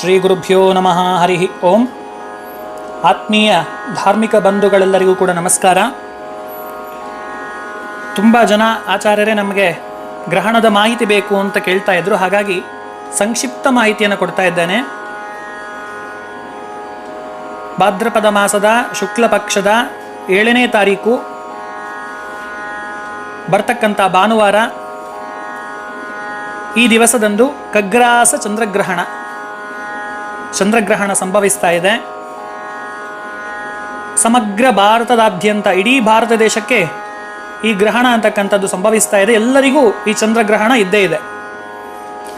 ಶ್ರೀ ಗುರುಭ್ಯೋ ನಮಃ, ಹರಿ ಓಂ. ಆತ್ಮೀಯ ಧಾರ್ಮಿಕ ಬಂಧುಗಳೆಲ್ಲರಿಗೂ ಕೂಡ ನಮಸ್ಕಾರ. ತುಂಬ ಜನ ಆಚಾರ್ಯರೇ ನಮಗೆ ಗ್ರಹಣದ ಮಾಹಿತಿ ಬೇಕು ಅಂತ ಕೇಳ್ತಾ ಇದ್ರು. ಹಾಗಾಗಿ ಸಂಕ್ಷಿಪ್ತ ಮಾಹಿತಿಯನ್ನು ಕೊಡ್ತಾ ಇದ್ದೇನೆ. ಭಾದ್ರಪದ ಮಾಸದ ಶುಕ್ಲ ಪಕ್ಷದ ಏಳನೇ ತಾರೀಕು. ಬರ್ತಕ್ಕಂಥ ಭಾನುವಾರ ಈ ದಿವಸದಂದು ಕಗ್ರಾಸ ಚಂದ್ರಗ್ರಹಣ. ಚಂದ್ರಗ್ರಹಣ ಸಂಭವಿಸ್ತಾ ಇದೆ. ಸಮಗ್ರ ಭಾರತದಾದ್ಯಂತ ಇಡೀ ಭಾರತ ದೇಶಕ್ಕೆ ಈ ಗ್ರಹಣ ಅಂತಕ್ಕಂಥದ್ದು ಸಂಭವಿಸ್ತಾ ಇದೆ. ಎಲ್ಲರಿಗೂ ಈ ಚಂದ್ರಗ್ರಹಣ ಇದ್ದೇ ಇದೆ.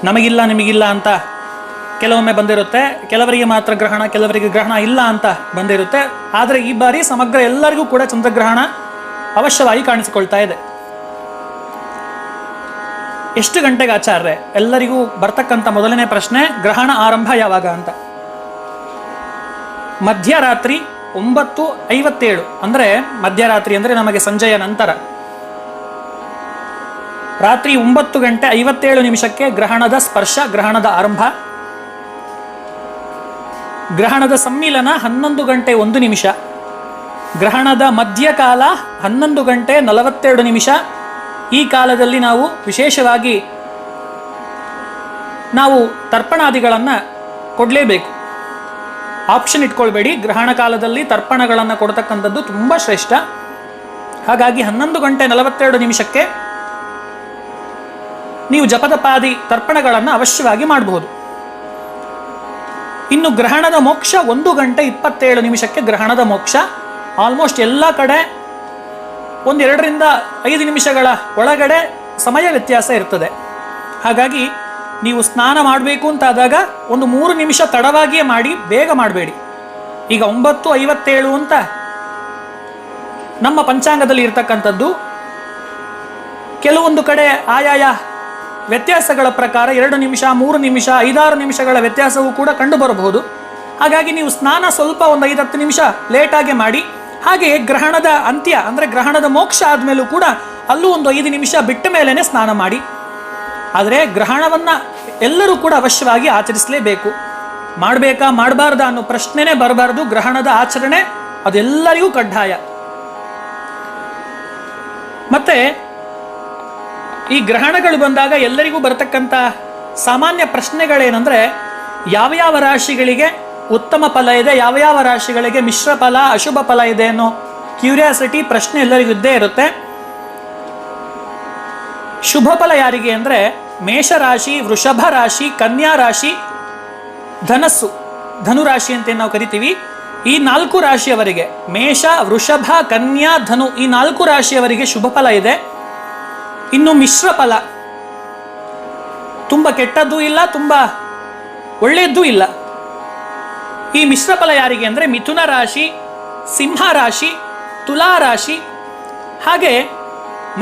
ನಮಗಿಲ್ಲ, ನಿಮಗಿಲ್ಲ ಅಂತ ಕೆಲವೊಮ್ಮೆ ಬಂದಿರುತ್ತೆ. ಕೆಲವರಿಗೆ ಮಾತ್ರ ಗ್ರಹಣ, ಕೆಲವರಿಗೆ ಗ್ರಹಣ ಇಲ್ಲ ಅಂತ ಬಂದಿರುತ್ತೆ. ಆದರೆ ಈ ಬಾರಿ ಸಮಗ್ರ ಎಲ್ಲರಿಗೂ ಕೂಡ ಚಂದ್ರಗ್ರಹಣ ಅವಶ್ಯವಾಗಿ ಕಾಣಿಸಿಕೊಳ್ತಾ ಇದೆ. ಎಷ್ಟು ಗಂಟೆಗೆ ಆಚಾರ್ಯ ಎಲ್ಲರಿಗೂ ಬರ್ತಕ್ಕಂಥ ಮೊದಲನೇ ಪ್ರಶ್ನೆ, ಗ್ರಹಣ ಆರಂಭ ಯಾವಾಗ ಅಂತ. ಮಧ್ಯರಾತ್ರಿ ಒಂಬತ್ತು ಐವತ್ತೇಳು, ಅಂದರೆ ಮಧ್ಯರಾತ್ರಿ ಅಂದರೆ ನಮಗೆ ಸಂಜೆಯ ನಂತರ. ರಾತ್ರಿ ಒಂಬತ್ತು ಗಂಟೆ ಐವತ್ತೇಳು ನಿಮಿಷಕ್ಕೆ ಗ್ರಹಣದ ಸ್ಪರ್ಶ, ಗ್ರಹಣದ ಆರಂಭ. ಗ್ರಹಣದ ಸಮ್ಮಿಲನ ಹನ್ನೊಂದು ಗಂಟೆ ಒಂದು ನಿಮಿಷ. ಗ್ರಹಣದ ಮಧ್ಯಕಾಲ ಹನ್ನೊಂದು ಗಂಟೆ ನಲವತ್ತೆರಡು ನಿಮಿಷ. ಈ ಕಾಲದಲ್ಲಿ ನಾವು ವಿಶೇಷವಾಗಿ ನಾವು ತರ್ಪಣಾದಿಗಳನ್ನು ಕೊಡಲೇಬೇಕು. ಆಪ್ಷನ್ ಇಟ್ಕೊಳ್ಬೇಡಿ. ಗ್ರಹಣ ಕಾಲದಲ್ಲಿ ತರ್ಪಣಗಳನ್ನು ಕೊಡ್ತಕ್ಕಂಥದ್ದು ತುಂಬ ಶ್ರೇಷ್ಠ. ಹಾಗಾಗಿ ಹನ್ನೊಂದು ಗಂಟೆ ನಲವತ್ತೆರಡು ನಿಮಿಷಕ್ಕೆ ನೀವು ಜಪದ ಪಾದಿ ತರ್ಪಣಗಳನ್ನು ಅವಶ್ಯವಾಗಿ ಮಾಡಬಹುದು. ಇನ್ನು ಗ್ರಹಣದ ಮೋಕ್ಷ ಒಂದು ಗಂಟೆ ಇಪ್ಪತ್ತೇಳು ನಿಮಿಷಕ್ಕೆ ಗ್ರಹಣದ ಮೋಕ್ಷ. ಆಲ್ಮೋಸ್ಟ್ ಎಲ್ಲ ಕಡೆ ಒಂದೆರಡರಿಂದ ಐದು ನಿಮಿಷಗಳ ಒಳಗಡೆ ಸಮಯ ವ್ಯತ್ಯಾಸ ಇರ್ತದೆ. ಹಾಗಾಗಿ ನೀವು ಸ್ನಾನ ಮಾಡಬೇಕು ಅಂತಾದಾಗ ಒಂದು ಮೂರು ನಿಮಿಷ ತಡವಾಗಿಯೇ ಮಾಡಿ, ಬೇಗ ಮಾಡಬೇಡಿ. ಈಗ ಒಂಬತ್ತು ಐವತ್ತೇಳು ಅಂತ ನಮ್ಮ ಪಂಚಾಂಗದಲ್ಲಿ ಇರತಕ್ಕಂಥದ್ದು. ಕೆಲವೊಂದು ಕಡೆ ಆಯಾಯ ವ್ಯತ್ಯಾಸಗಳ ಪ್ರಕಾರ ಎರಡು ನಿಮಿಷ, ಮೂರು ನಿಮಿಷ, ಐದಾರು ನಿಮಿಷಗಳ ವ್ಯತ್ಯಾಸವೂ ಕೂಡ ಕಂಡು ಬರಬಹುದು ಹಾಗಾಗಿ ನೀವು ಸ್ನಾನ ಸ್ವಲ್ಪ ಒಂದು ಐದತ್ತು ನಿಮಿಷ ಲೇಟಾಗಿ ಮಾಡಿ ಹಾಗೆ ಗ್ರಹಣದ ಅಂತ್ಯ, ಅಂದರೆ ಗ್ರಹಣದ ಮೋಕ್ಷ ಆದಮೇಲೂ ಕೂಡ ಅಲ್ಲೂ ಒಂದು ಐದು ನಿಮಿಷ ಬಿಟ್ಟ ಮೇಲೇ ಸ್ನಾನ ಮಾಡಿ. ಆದರೆ ಗ್ರಹಣವನ್ನು ಎಲ್ಲರೂ ಕೂಡ ಅವಶ್ಯವಾಗಿ ಆಚರಿಸಲೇಬೇಕು. ಮಾಡಬೇಕಾ, ಮಾಡಬಾರ್ದ ಅನ್ನೋ ಪ್ರಶ್ನೆನೇ ಬರಬಾರ್ದು. ಗ್ರಹಣದ ಆಚರಣೆ ಅದೆಲ್ಲರಿಗೂ ಕಡ್ಡಾಯ. ಮತ್ತೆ ಈ ಗ್ರಹಣಗಳು ಬಂದಾಗ ಎಲ್ಲರಿಗೂ ಬರತಕ್ಕಂಥ ಸಾಮಾನ್ಯ ಪ್ರಶ್ನೆಗಳೇನೆಂದರೆ ಯಾವ ಯಾವ ರಾಶಿಗಳಿಗೆ ಉತ್ತಮ ಫಲ ಇದೆ. ಯಾವ ಯಾವ ರಾಶಿಗಳಿಗೆ ಮಿಶ್ರ ಫಲ, ಅಶುಭ ಫಲ ಇದೆ ಅನ್ನೋ ಕ್ಯೂರಿಯಾಸಿಟಿ ಪ್ರಶ್ನೆ ಎಲ್ಲರಿಗೂ ಇದ್ದೇ ಇರುತ್ತೆ. ಶುಭ ಫಲ ಯಾರಿಗೆ ಅಂದರೆ ಮೇಷರಾಶಿ ವೃಷಭ ರಾಶಿ, ಕನ್ಯಾ ರಾಶಿ, ಧನಸ್ಸು. ಧನುರಾಶಿ ಅಂತ ನಾವು ಕರಿತೀವಿ? ಈ ನಾಲ್ಕು ರಾಶಿಯವರಿಗೆ, ಮೇಷ, ವೃಷಭ, ಕನ್ಯಾ, ಧನು, ಈ ನಾಲ್ಕು ರಾಶಿಯವರಿಗೆ ಶುಭ ಫಲ ಇದೆ. ಇನ್ನು ಮಿಶ್ರ ಫಲ, ತುಂಬ ಕೆಟ್ಟದ್ದು ಇಲ್ಲ, ತುಂಬ ಒಳ್ಳೆಯದ್ದು ಇಲ್ಲ. ಈ ಮಿಶ್ರ ಫಲ ಯಾರಿಗೆ ಅಂದರೆ ಮಿಥುನ ರಾಶಿ, ಸಿಂಹ ರಾಶಿ, ತುಲಾ ರಾಶಿ, ಹಾಗೆ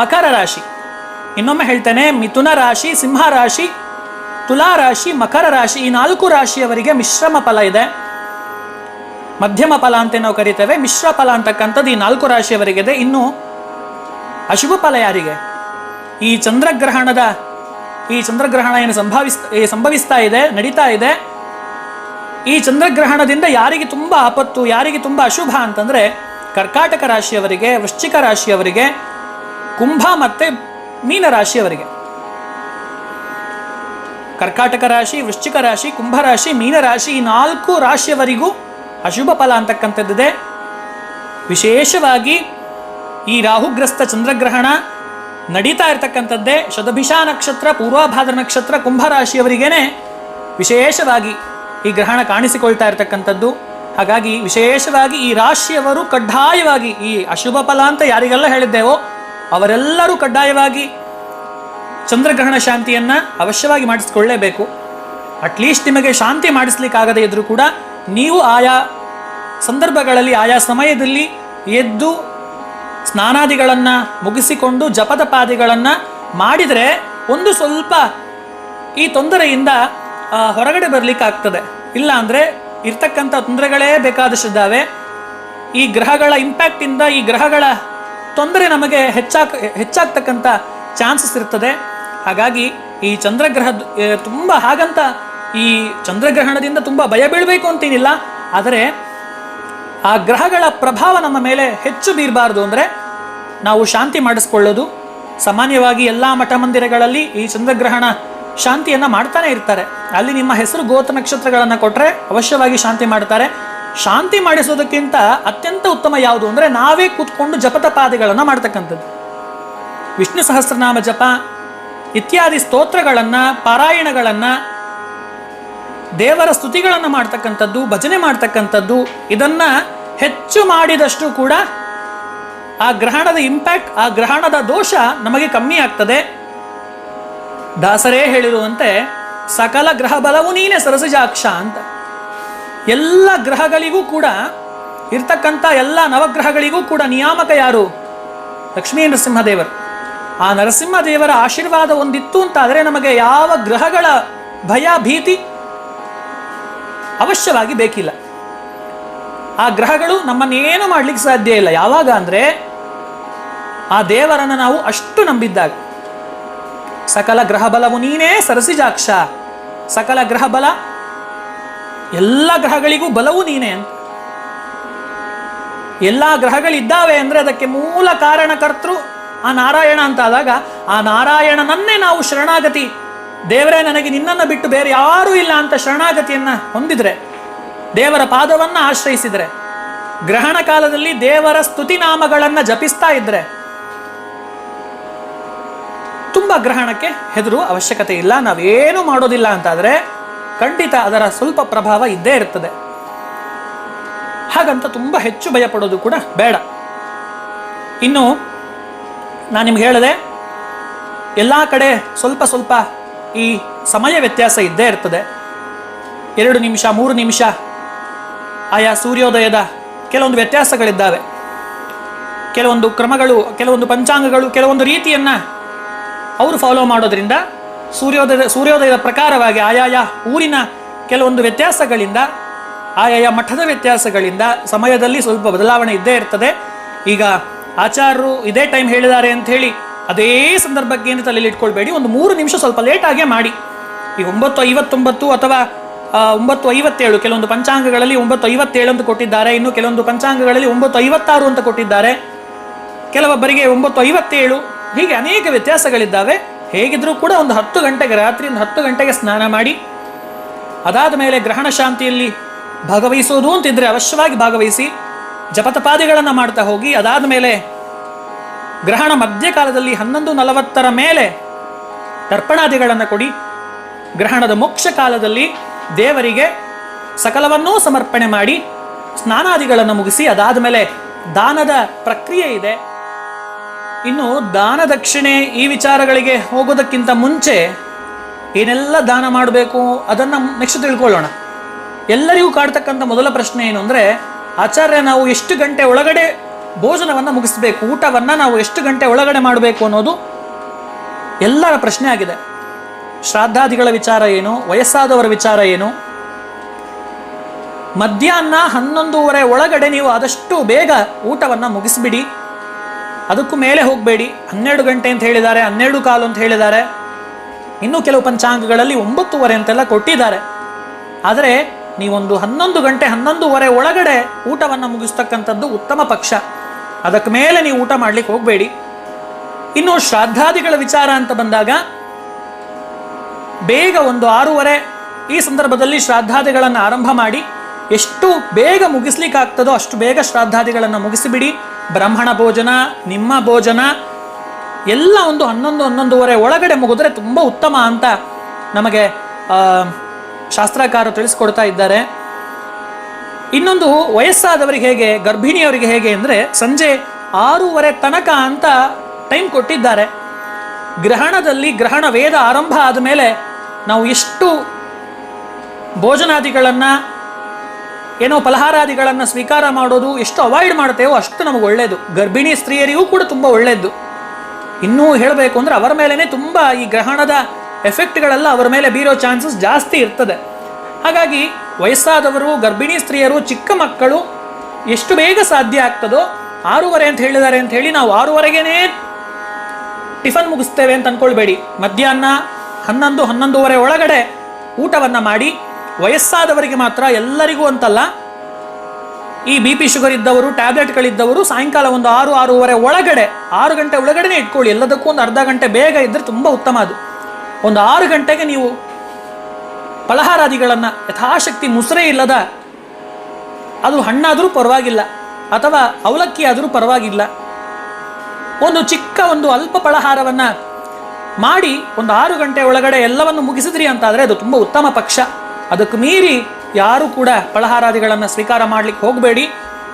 ಮಕರ ರಾಶಿ. ಇನ್ನೊಮ್ಮೆ ಹೇಳ್ತೇನೆ, ಮಿಥುನ ರಾಶಿ, ಸಿಂಹ ರಾಶಿ, ತುಲಾ ರಾಶಿ, ಮಕರ ರಾಶಿ, ಈ ನಾಲ್ಕು ರಾಶಿಯವರಿಗೆ ಮಿಶ್ರಮ ಫಲ ಇದೆ. ಮಧ್ಯಮ ಫಲ ಅಂತ ನಾವು ಕರಿತೇವೆ, ಮಿಶ್ರ ಫಲ ಅಂತಕ್ಕಂಥದ್ದು ಈ ನಾಲ್ಕು ಇದೆ. ಇನ್ನು ಅಶುಭ ಫಲ ಯಾರಿಗೆ? ಈ ಚಂದ್ರಗ್ರಹಣದ, ಈ ಚಂದ್ರಗ್ರಹಣ ಏನು ಸಂಭವಿಸ್ ಸಂಭವಿಸ್ತಾ ಇದೆ, ನಡೀತಾ ಇದೆ. ಈ ಚಂದ್ರಗ್ರಹಣದಿಂದ ಯಾರಿಗೆ ತುಂಬ ಆಪತ್ತು, ಯಾರಿಗೆ ತುಂಬ ಅಶುಭ ಅಂತಂದರೆ ಕರ್ಕಾಟಕ ರಾಶಿಯವರಿಗೆ, ವೃಶ್ಚಿಕ ರಾಶಿಯವರಿಗೆ, ಕುಂಭ ಮತ್ತು ಮೀನ ರಾಶಿಯವರಿಗೆ. ಕರ್ಕಾಟಕ ರಾಶಿ, ವೃಶ್ಚಿಕ ರಾಶಿ ಕುಂಭರಾಶಿ ಮೀನರಾಶಿ ಮೀನ ರಾಶಿ ಈ ನಾಲ್ಕು ರಾಶಿಯವರಿಗೂ ಅಶುಭ ಫಲ ಅಂತಕ್ಕಂಥದ್ದಿದೆ. ವಿಶೇಷವಾಗಿ ಈ ರಾಹುಗ್ರಸ್ತ ಚಂದ್ರಗ್ರಹಣ ನಡೀತಾ ಇರತಕ್ಕಂಥದ್ದೇ. ಶತಭಿಷಾ ನಕ್ಷತ್ರ ಪೂರ್ವಾಭಾದ್ರ ನಕ್ಷತ್ರ ಕುಂಭರಾಶಿಯವರಿಗೇನೆ ವಿಶೇಷವಾಗಿ ಈ ಗ್ರಹಣ ಕಾಣಿಸಿಕೊಳ್ತಾ ಇರತಕ್ಕಂಥದ್ದು. ಹಾಗಾಗಿ ವಿಶೇಷವಾಗಿ ಈ ರಾಶಿಯವರು ಕಡ್ಡಾಯವಾಗಿ ಈ ಅಶುಭ ಫಲ ಅಂತ ಯಾರಿಗೆಲ್ಲ ಹೇಳಿದ್ದೇವೋ ಅವರೆಲ್ಲರೂ ಕಡ್ಡಾಯವಾಗಿ ಚಂದ್ರಗ್ರಹಣ ಶಾಂತಿಯನ್ನು ಅವಶ್ಯವಾಗಿ ಮಾಡಿಸಿಕೊಳ್ಳೇಬೇಕು. ಅಟ್ಲೀಸ್ಟ್ ನಿಮಗೆ ಶಾಂತಿ ಮಾಡಿಸ್ಲಿಕ್ಕಾಗದೇ ಇದ್ದರೂ ಕೂಡ ನೀವು ಆಯಾ ಸಂದರ್ಭಗಳಲ್ಲಿ, ಆಯಾ ಸಮಯದಲ್ಲಿ ಎದ್ದು ಸ್ನಾನಾದಿಗಳನ್ನು ಮುಗಿಸಿಕೊಂಡು ಜಪದ ಪಾದಿಗಳನ್ನು ಮಾಡಿದರೆ ಒಂದು ಸ್ವಲ್ಪ ಈ ತೊಂದರೆಯಿಂದ ಹೊರಗಡೆ ಬರಲಿಕ್ಕಾಗ್ತದೆ. ಇಲ್ಲ ಅಂದರೆ ಇರ್ತಕ್ಕಂಥ ತೊಂದರೆಗಳೇ ಬೇಕಾದಷ್ಟಿದ್ದಾವೆ. ಈ ಗ್ರಹಗಳ ಇಂಪ್ಯಾಕ್ಟಿಂದ ಈ ಗ್ರಹಗಳ ತೊಂದರೆ ನಮಗೆ ಹೆಚ್ಚಾಗ್ ಹೆಚ್ಚಾಗ್ತಕ್ಕಂಥ ಚಾನ್ಸಸ್ ಇರ್ತದೆ. ಹಾಗಾಗಿ ಈ ಚಂದ್ರಗ್ರಹ ತುಂಬ ಹಾಗಂತ ಈ ಚಂದ್ರಗ್ರಹಣದಿಂದ ತುಂಬ ಭಯ ಬೀಳಬೇಕು ಅಂತೇನಿಲ್ಲ. ಆದರೆ ಆ ಗ್ರಹಗಳ ಪ್ರಭಾವ ನಮ್ಮ ಮೇಲೆ ಹೆಚ್ಚು ಬೀರಬಾರ್ದು ಅಂದರೆ ನಾವು ಶಾಂತಿ ಮಾಡಿಸ್ಕೊಳ್ಳೋದು. ಸಾಮಾನ್ಯವಾಗಿ ಎಲ್ಲ ಮಠ ಮಂದಿರಗಳಲ್ಲಿ ಈ ಚಂದ್ರಗ್ರಹಣ ಶಾಂತಿಯನ್ನು ಮಾಡ್ತಾನೆ ಇರ್ತಾರೆ. ಅಲ್ಲಿ ನಿಮ್ಮ ಹೆಸರು ಗೋತ್ರ ನಕ್ಷತ್ರಗಳನ್ನು ಕೊಟ್ಟರೆ ಅವಶ್ಯವಾಗಿ ಶಾಂತಿ ಮಾಡ್ತಾರೆ. ಶಾಂತಿ ಮಾಡಿಸೋದಕ್ಕಿಂತ ಅತ್ಯಂತ ಉತ್ತಮ ಯಾವುದು ಅಂದರೆ ನಾವೇ ಕೂತ್ಕೊಂಡು ಜಪತಪಾದಿಗಳನ್ನು ಮಾಡ್ತಕ್ಕಂಥದ್ದು. ವಿಷ್ಣು ಸಹಸ್ರನಾಮ ಜಪ, ಇತ್ಯಾದಿ ಸ್ತೋತ್ರಗಳನ್ನು, ಪಾರಾಯಣಗಳನ್ನು, ದೇವರ ಸ್ತುತಿಗಳನ್ನು ಮಾಡ್ತಕ್ಕಂಥದ್ದು, ಭಜನೆ ಮಾಡ್ತಕ್ಕಂಥದ್ದು, ಇದನ್ನ ಹೆಚ್ಚು ಮಾಡಿದಷ್ಟು ಕೂಡ ಆ ಗ್ರಹಣದ ಇಂಪ್ಯಾಕ್ಟ್ ಆ ಗ್ರಹಣದ ದೋಷ ನಮಗೆ ಕಮ್ಮಿ ಆಗ್ತದೆ. ದಾಸರೇ ಹೇಳಿರುವಂತೆ, ಸಕಲ ಗ್ರಹ ಬಲವು ನೀನೆ ಸರಸಜಾಕ್ಷ ಅಂತ. ಎಲ್ಲ ಗ್ರಹಗಳಿಗೂ ಕೂಡ, ಇರ್ತಕ್ಕಂಥ ಎಲ್ಲ ನವಗ್ರಹಗಳಿಗೂ ಕೂಡ ನಿಯಾಮಕ ಯಾರು? ಲಕ್ಷ್ಮೀ ನರಸಿಂಹದೇವರು. ಆ ನರಸಿಂಹದೇವರ ಆಶೀರ್ವಾದ ಒಂದಿತ್ತು ಅಂತ ಆದರೆ ನಮಗೆ ಯಾವ ಗ್ರಹಗಳ ಭಯ, ಭೀತಿ ಅವಶ್ಯವಾಗಿ ಬೇಕಿಲ್ಲ. ಆ ಗ್ರಹಗಳು ನಮ್ಮನ್ನೇನು ಮಾಡ್ಲಿಕ್ಕೆ ಸಾಧ್ಯ ಇಲ್ಲ. ಯಾವಾಗ ಅಂದರೆ, ಆ ದೇವರನ್ನು ನಾವು ಅಷ್ಟು ನಂಬಿದ್ದಾಗ. ಸಕಲ ಗ್ರಹ ಬಲವು ನೀನೇ ಸರಸಿಜಾಕ್ಷ ಸಕಲ ಗ್ರಹ ಬಲ ಎಲ್ಲ ಗ್ರಹಗಳಿಗೂ ಬಲವು ನೀನೇ ಅಂತ. ಎಲ್ಲ ಗ್ರಹಗಳಿದ್ದಾವೆ ಅಂದರೆ ಅದಕ್ಕೆ ಮೂಲ ಕಾರಣಕರ್ತೃ ಆ ನಾರಾಯಣ ಅಂತ ಆದಾಗ ಆ ನಾರಾಯಣನನ್ನೇ ನಾವು ಶರಣಾಗತಿ. ದೇವರೇ, ನನಗೆ ನಿನ್ನನ್ನು ಬಿಟ್ಟು ಬೇರೆ ಯಾರೂ ಇಲ್ಲ ಅಂತ ಶರಣಾಗತಿಯನ್ನ ಹೊಂದಿದ್ರೆ, ದೇವರ ಪಾದವನ್ನ ಆಶ್ರಯಿಸಿದ್ರೆ, ಗ್ರಹಣ ಕಾಲದಲ್ಲಿ ದೇವರ ಸ್ತುತಿನಾಮಗಳನ್ನು ಜಪಿಸ್ತಾ ಇದ್ರೆ ತುಂಬ ಗ್ರಹಣಕ್ಕೆ ಹೆದರು ಅವಶ್ಯಕತೆ ಇಲ್ಲ. ನಾವೇನು ಮಾಡೋದಿಲ್ಲ ಅಂತಾದರೆ ಖಂಡಿತ ಅದರ ಸ್ವಲ್ಪ ಪ್ರಭಾವ ಇದ್ದೇ ಇರ್ತದೆ. ಹಾಗಂತ ತುಂಬ ಹೆಚ್ಚು ಭಯ ಪಡೋದು ಕೂಡ ಬೇಡ. ಇನ್ನು ನಾನು ನಿಮ್ಗೆ ಹೇಳಿದೆ, ಎಲ್ಲ ಕಡೆ ಸ್ವಲ್ಪ ಸ್ವಲ್ಪ ಈ ಸಮಯ ವ್ಯತ್ಯಾಸ ಇದ್ದೇ ಇರ್ತದೆ. ಎರಡು ನಿಮಿಷ, ಮೂರು ನಿಮಿಷ, ಆಯಾ ಸೂರ್ಯೋದಯದ ಕೆಲವೊಂದು ವ್ಯತ್ಯಾಸಗಳಿದ್ದಾವೆ. ಕೆಲವೊಂದು ಕ್ರಮಗಳು, ಕೆಲವೊಂದು ಪಂಚಾಂಗಗಳು, ಕೆಲವೊಂದು ರೀತಿಯನ್ನು ಅವರು ಫಾಲೋ ಮಾಡೋದ್ರಿಂದ ಸೂರ್ಯೋದಯದ ಸೂರ್ಯೋದಯದ ಪ್ರಕಾರವಾಗಿ ಆಯಾಯ ಊರಿನ ಕೆಲವೊಂದು ವ್ಯತ್ಯಾಸಗಳಿಂದ, ಆಯಾಯ ಮಠದ ವ್ಯತ್ಯಾಸಗಳಿಂದ ಸಮಯದಲ್ಲಿ ಸ್ವಲ್ಪ ಬದಲಾವಣೆ ಇದ್ದೇ ಇರ್ತದೆ. ಈಗ ಆಚಾರ್ಯರು ಇದೇ ಟೈಮ್ ಹೇಳಿದ್ದಾರೆ ಅಂತ ಹೇಳಿ ಅದೇ ಸಂದರ್ಭಕ್ಕೆ ಏನು ತಲೆಯಲ್ಲಿ ಇಟ್ಕೊಳ್ಬೇಡಿ. ಒಂದು ಮೂರು ನಿಮಿಷ ಸ್ವಲ್ಪ ಲೇಟಾಗೇ ಮಾಡಿ. ಈಗ ಒಂಬತ್ತು ಐವತ್ತೊಂಬತ್ತು ಅಥವಾ ಒಂಬತ್ತು ಐವತ್ತೇಳು, ಕೆಲವೊಂದು ಪಂಚಾಂಗಗಳಲ್ಲಿ ಒಂಬತ್ತು ಐವತ್ತೇಳು ಅಂತ ಕೊಟ್ಟಿದ್ದಾರೆ. ಇನ್ನು ಕೆಲವೊಂದು ಪಂಚಾಂಗಗಳಲ್ಲಿ ಒಂಬತ್ತು ಐವತ್ತಾರು ಅಂತ ಕೊಟ್ಟಿದ್ದಾರೆ. ಕೆಲವೊಬ್ಬರಿಗೆ ಒಂಬತ್ತು ಐವತ್ತೇಳು ಹೀಗೆ ಅನೇಕ ವ್ಯತ್ಯಾಸಗಳಿದ್ದಾವೆ. ಹೇಗಿದ್ರೂ ಕೂಡ ಒಂದು ಹತ್ತು ಗಂಟೆಗೆ, ರಾತ್ರಿಯಿಂದ ಹತ್ತು ಗಂಟೆಗೆ ಸ್ನಾನ ಮಾಡಿ, ಅದಾದ ಮೇಲೆ ಗ್ರಹಣ ಶಾಂತಿಯಲ್ಲಿ ಭಾಗವಹಿಸೋದು ಅಂತಿದ್ರೆ ಅವಶ್ಯವಾಗಿ ಭಾಗವಹಿಸಿ, ಜಪತಪಾದಿಗಳನ್ನು ಮಾಡ್ತಾ ಹೋಗಿ, ಅದಾದ ಮೇಲೆ ಗ್ರಹಣ ಮಧ್ಯಕಾಲದಲ್ಲಿ ಹನ್ನೊಂದು ನಲವತ್ತರ ಮೇಲೆ ತರ್ಪಣಾದಿಗಳನ್ನು ಕೊಡಿ. ಗ್ರಹಣದ ಮೋಕ್ಷ ಕಾಲದಲ್ಲಿ ದೇವರಿಗೆ ಸಕಲವನ್ನೂ ಸಮರ್ಪಣೆ ಮಾಡಿ, ಸ್ನಾನಾದಿಗಳನ್ನು ಮುಗಿಸಿ, ಅದಾದ ಮೇಲೆ ದಾನದ ಪ್ರಕ್ರಿಯೆ ಇದೆ. ಇನ್ನು ದಾನ ದಕ್ಷಿಣೆ ಈ ವಿಚಾರಗಳಿಗೆ ಹೋಗೋದಕ್ಕಿಂತ ಮುಂಚೆ ಏನೆಲ್ಲ ದಾನ ಮಾಡಬೇಕು ಅದನ್ನು ನೆಕ್ಸ್ಟ್ ತಿಳ್ಕೊಳ್ಳೋಣ. ಎಲ್ಲರಿಗೂ ಕಾಡ್ತಕ್ಕಂಥ ಮೊದಲ ಪ್ರಶ್ನೆ ಏನು ಅಂದರೆ, ಆಚಾರ್ಯ, ನಾವು ಎಷ್ಟು ಗಂಟೆ ಒಳಗಡೆ ಭೋಜನವನ್ನು ಮುಗಿಸ್ಬೇಕು, ಊಟವನ್ನು ನಾವು ಎಷ್ಟು ಗಂಟೆ ಒಳಗಡೆ ಮಾಡಬೇಕು ಅನ್ನೋದು ಎಲ್ಲರ ಪ್ರಶ್ನೆ ಆಗಿದೆ. ಶ್ರಾದ್ದಾದಿಗಳ ವಿಚಾರ ಏನು, ವಯಸ್ಸಾದವರ ವಿಚಾರ ಏನು? ಮಧ್ಯಾಹ್ನ ಹನ್ನೊಂದೂವರೆ ಒಳಗಡೆ ನೀವು ಆದಷ್ಟು ಬೇಗ ಊಟವನ್ನು ಮುಗಿಸ್ಬಿಡಿ. ಅದಕ್ಕೂ ಮೇಲೆ ಹೋಗಬೇಡಿ. ಹನ್ನೆರಡು ಗಂಟೆ ಅಂತ ಹೇಳಿದ್ದಾರೆ, ಹನ್ನೆರಡು ಕಾಲು ಅಂತ ಹೇಳಿದ್ದಾರೆ. ಇನ್ನೂ ಕೆಲವು ಪಂಚಾಂಗಗಳಲ್ಲಿ ಒಂಬತ್ತುವರೆ ಅಂತೆಲ್ಲ ಕೊಟ್ಟಿದ್ದಾರೆ. ಆದರೆ ನೀವೊಂದು ಹನ್ನೊಂದು ಗಂಟೆ, ಹನ್ನೊಂದುವರೆ ಒಳಗಡೆ ಊಟವನ್ನು ಮುಗಿಸ್ತಕ್ಕಂಥದ್ದು ಉತ್ತಮ ಪಕ್ಷ. ಅದಕ್ಕೆ ಮೇಲೆ ನೀವು ಊಟ ಮಾಡಲಿಕ್ಕೆ ಹೋಗಬೇಡಿ. ಇನ್ನು ಶ್ರಾದ್ದಾದಿಗಳ ವಿಚಾರ ಅಂತ ಬಂದಾಗ, ಬೇಗ ಒಂದು ಆರೂವರೆ ಈ ಸಂದರ್ಭದಲ್ಲಿ ಶ್ರಾದ್ದಾದಿಗಳನ್ನು ಆರಂಭ ಮಾಡಿ, ಎಷ್ಟು ಬೇಗ ಮುಗಿಸ್ಲಿಕ್ಕಾಗ್ತದೋ ಅಷ್ಟು ಬೇಗ ಶ್ರಾದ್ದಾದಿಗಳನ್ನು ಮುಗಿಸಿಬಿಡಿ. ಬ್ರಾಹ್ಮಣ ಭೋಜನ, ನಿಮ್ಮ ಭೋಜನ, ಎಲ್ಲ ಒಂದು ಹನ್ನೊಂದು, ಹನ್ನೊಂದುವರೆ ಒಳಗಡೆ ಮುಗಿದ್ರೆ ತುಂಬ ಉತ್ತಮ ಅಂತ ನಮಗೆ ಶಾಸ್ತ್ರಕಾರರು ತಿಳಿಸ್ಕೊಡ್ತಾ ಇದ್ದಾರೆ. ಇನ್ನೊಂದು ವಯಸ್ಸಾದವರಿಗೆ ಹೇಗೆ, ಗರ್ಭಿಣಿಯವರಿಗೆ ಹೇಗೆ ಅಂದರೆ ಸಂಜೆ ಆರೂವರೆ ತನಕ ಅಂತ ಟೈಮ್ ಕೊಟ್ಟಿದ್ದಾರೆ. ಗ್ರಹಣದಲ್ಲಿ ಗ್ರಹಣ ವೇದ ಆರಂಭ ಆದ ಮೇಲೆ ನಾವು ಎಷ್ಟು ಭೋಜನಾದಿಗಳನ್ನು ಏನೋ ಫಲಹಾರಾದಿಗಳನ್ನು ಸ್ವೀಕಾರ ಮಾಡೋದು ಎಷ್ಟು ಅವಾಯ್ಡ್ ಮಾಡ್ತೇವೋ ಅಷ್ಟು ನಮಗೆ ಒಳ್ಳೆಯದು ಗರ್ಭಿಣಿ ಸ್ತ್ರೀಯರಿಗೂ ಕೂಡ ತುಂಬ ಒಳ್ಳೆಯದು ಇನ್ನೂ ಹೇಳಬೇಕು ಅಂದರೆ ಅವರ ಮೇಲೇ ತುಂಬ ಈ ಗ್ರಹಣದ ಎಫೆಕ್ಟ್ಗಳೆಲ್ಲ ಅವರ ಮೇಲೆ ಬೀರೋ ಚಾನ್ಸಸ್ ಜಾಸ್ತಿ ಇರ್ತದೆ. ಹಾಗಾಗಿ ವಯಸ್ಸಾದವರು, ಗರ್ಭಿಣಿ ಸ್ತ್ರೀಯರು, ಚಿಕ್ಕ ಮಕ್ಕಳು ಎಷ್ಟು ಬೇಗ ಸಾಧ್ಯ ಆಗ್ತದೋ ಆರೂವರೆ ಅಂತ ಹೇಳಿದ್ದಾರೆ ಅಂತ ಹೇಳಿ ನಾವು ಆರೂವರೆಗೇನೆ ಟಿಫನ್ ಮುಗಿಸ್ತೇವೆ ಅಂತ ಅನ್ಕೊಳ್ಬೇಡಿ. ಮಧ್ಯಾಹ್ನ ಹನ್ನೊಂದು, ಹನ್ನೊಂದೂವರೆ ಒಳಗಡೆ ಊಟವನ್ನು ಮಾಡಿ ವಯಸ್ಸಾದವರಿಗೆ ಮಾತ್ರ ಎಲ್ಲರಿಗೂ ಅಂತಲ್ಲ, ಈ ಬಿ ಪಿ ಶುಗರ್ ಇದ್ದವರು, ಟ್ಯಾಬ್ಲೆಟ್ಗಳಿದ್ದವರು ಸಾಯಂಕಾಲ ಒಂದು ಆರು, ಆರೂವರೆ ಒಳಗಡೆ, ಆರು ಗಂಟೆ ಒಳಗಡೆನೆ ಇಟ್ಕೊಳ್ಳಿ. ಎಲ್ಲದಕ್ಕೂ ಒಂದು ಅರ್ಧ ಗಂಟೆ ಬೇಗ ಇದ್ದರೆ ತುಂಬ ಉತ್ತಮ ಅದು. ಒಂದು ಆರು ಗಂಟೆಗೆ ನೀವು ಫಲಹಾರಾದಿಗಳನ್ನು, ಯಥಾಶಕ್ತಿ ಮುಸುರೆ ಇಲ್ಲದ, ಅದು ಹಣ್ಣಾದರೂ ಪರವಾಗಿಲ್ಲ, ಅಥವಾ ಅವಲಕ್ಕಿ ಆದರೂ ಪರವಾಗಿಲ್ಲ. ಒಂದು ಚಿಕ್ಕ ಒಂದು ಅಲ್ಪ ಫಲಹಾರವನ್ನು ಮಾಡಿ ಒಂದು ಆರು ಗಂಟೆ ಒಳಗಡೆ ಎಲ್ಲವನ್ನು ಮುಗಿಸಿದ್ರಿ ಅಂತಾದರೆ ಅದು ತುಂಬ ಉತ್ತಮ ಪಕ್ಷ. ಅದಕ್ಕೆ ಮೀರಿ ಯಾರು ಕೂಡ ಫಳಹಾರಾದಿಗಳನ್ನು ಸ್ವೀಕಾರ ಮಾಡ್ಲಿಕ್ಕೆ ಹೋಗಬೇಡಿ.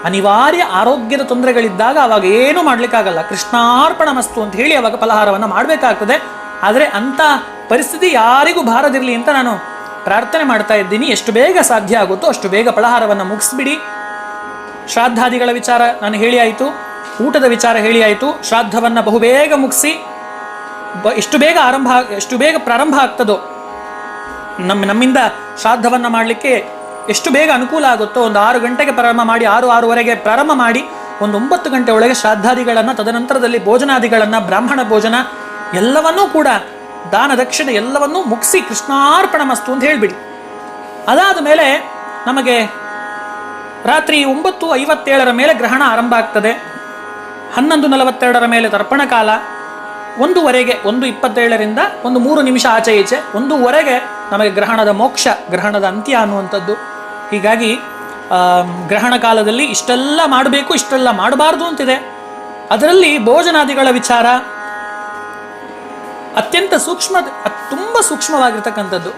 ಅನಿವಾರ್ಯ ಆರೋಗ್ಯದ ತೊಂದರೆಗಳಿದ್ದಾಗ ಅವಾಗ ಏನೂ ಮಾಡಲಿಕ್ಕಾಗಲ್ಲ. ಕೃಷ್ಣಾರ್ಪಣ ಮಸ್ತು ಅಂತ ಹೇಳಿ ಅವಾಗ ಫಲಹಾರವನ್ನು ಮಾಡಬೇಕಾಗ್ತದೆ. ಆದರೆ ಅಂಥ ಪರಿಸ್ಥಿತಿ ಯಾರಿಗೂ ಬಾರದಿರಲಿ ಅಂತ ನಾನು ಪ್ರಾರ್ಥನೆ ಮಾಡ್ತಾ ಇದ್ದೀನಿ. ಎಷ್ಟು ಬೇಗ ಸಾಧ್ಯ ಆಗುತ್ತೋ ಅಷ್ಟು ಬೇಗ ಫಲಹಾರವನ್ನು ಮುಗಿಸ್ಬಿಡಿ. ಶ್ರಾದ್ದಾದಿಗಳ ವಿಚಾರ ನಾನು ಹೇಳಿ ಆಯಿತು. ಊಟದ ವಿಚಾರ ಹೇಳಿ ಆಯಿತು. ಶ್ರಾದ್ದವನ್ನು ಬಹುಬೇಗ ಮುಗಿಸಿ, ಬ ಎಷ್ಟು ಬೇಗ ಆರಂಭ, ಎಷ್ಟು ಬೇಗ ಪ್ರಾರಂಭ ಆಗ್ತದೋ ನಮ್ಮ ನಮ್ಮಿಂದ ಶ್ರಾದ್ದವನ್ನು ಮಾಡಲಿಕ್ಕೆ ಎಷ್ಟು ಬೇಗ ಅನುಕೂಲ ಆಗುತ್ತೋ ಒಂದು ಆರು ಗಂಟೆಗೆ ಪ್ರಾರಂಭ ಮಾಡಿ, ಆರು ಆರೂವರೆಗೆ ಪ್ರಾರಂಭ ಮಾಡಿ, ಒಂದು ಒಂಬತ್ತು ಗಂಟೆ ಒಳಗೆ ಶ್ರಾದ್ದಾದಿಗಳನ್ನು, ತದನಂತರದಲ್ಲಿ ಭೋಜನಾದಿಗಳನ್ನು, ಬ್ರಾಹ್ಮಣ ಭೋಜನ ಎಲ್ಲವನ್ನೂ ಕೂಡ ದಾನ ದಕ್ಷಿಣೆ ಎಲ್ಲವನ್ನೂ ಮುಗಿಸಿ ಕೃಷ್ಣಾರ್ಪಣ ಮಸ್ತು ಅಂತ ಹೇಳಿಬಿಡಿ. ಅದಾದ ಮೇಲೆ ನಮಗೆ ರಾತ್ರಿ ಒಂಬತ್ತು ಐವತ್ತೇಳರ ಮೇಲೆ ಗ್ರಹಣ ಆರಂಭ ಆಗ್ತದೆ. ಹನ್ನೊಂದು ನಲವತ್ತೆರಡರ ಮೇಲೆ ತರ್ಪಣ ಕಾಲ ಒಂದೂವರೆಗೆ, ಒಂದು ಇಪ್ಪತ್ತೇಳರಿಂದ ಒಂದು ಮೂರು ನಿಮಿಷ ಆಚೆ ಈಚೆ, ಒಂದೂವರೆಗೆ ನಮಗೆ ಗ್ರಹಣದ ಮೋಕ್ಷ, ಗ್ರಹಣದ ಅಂತ್ಯ ಅನ್ನುವಂಥದ್ದು. ಹೀಗಾಗಿ ಗ್ರಹಣ ಕಾಲದಲ್ಲಿ ಇಷ್ಟೆಲ್ಲ ಮಾಡಬೇಕು, ಇಷ್ಟೆಲ್ಲ ಮಾಡಬಾರ್ದು ಅಂತಿದೆ. ಅದರಲ್ಲಿ ಭೋಜನಾದಿಗಳ ವಿಚಾರ, ಅತ್ಯಂತ ಸೂಕ್ಷ್ಮ, ತುಂಬ ಸೂಕ್ಷ್ಮವಾಗಿರ್ತಕ್ಕಂಥದ್ದು.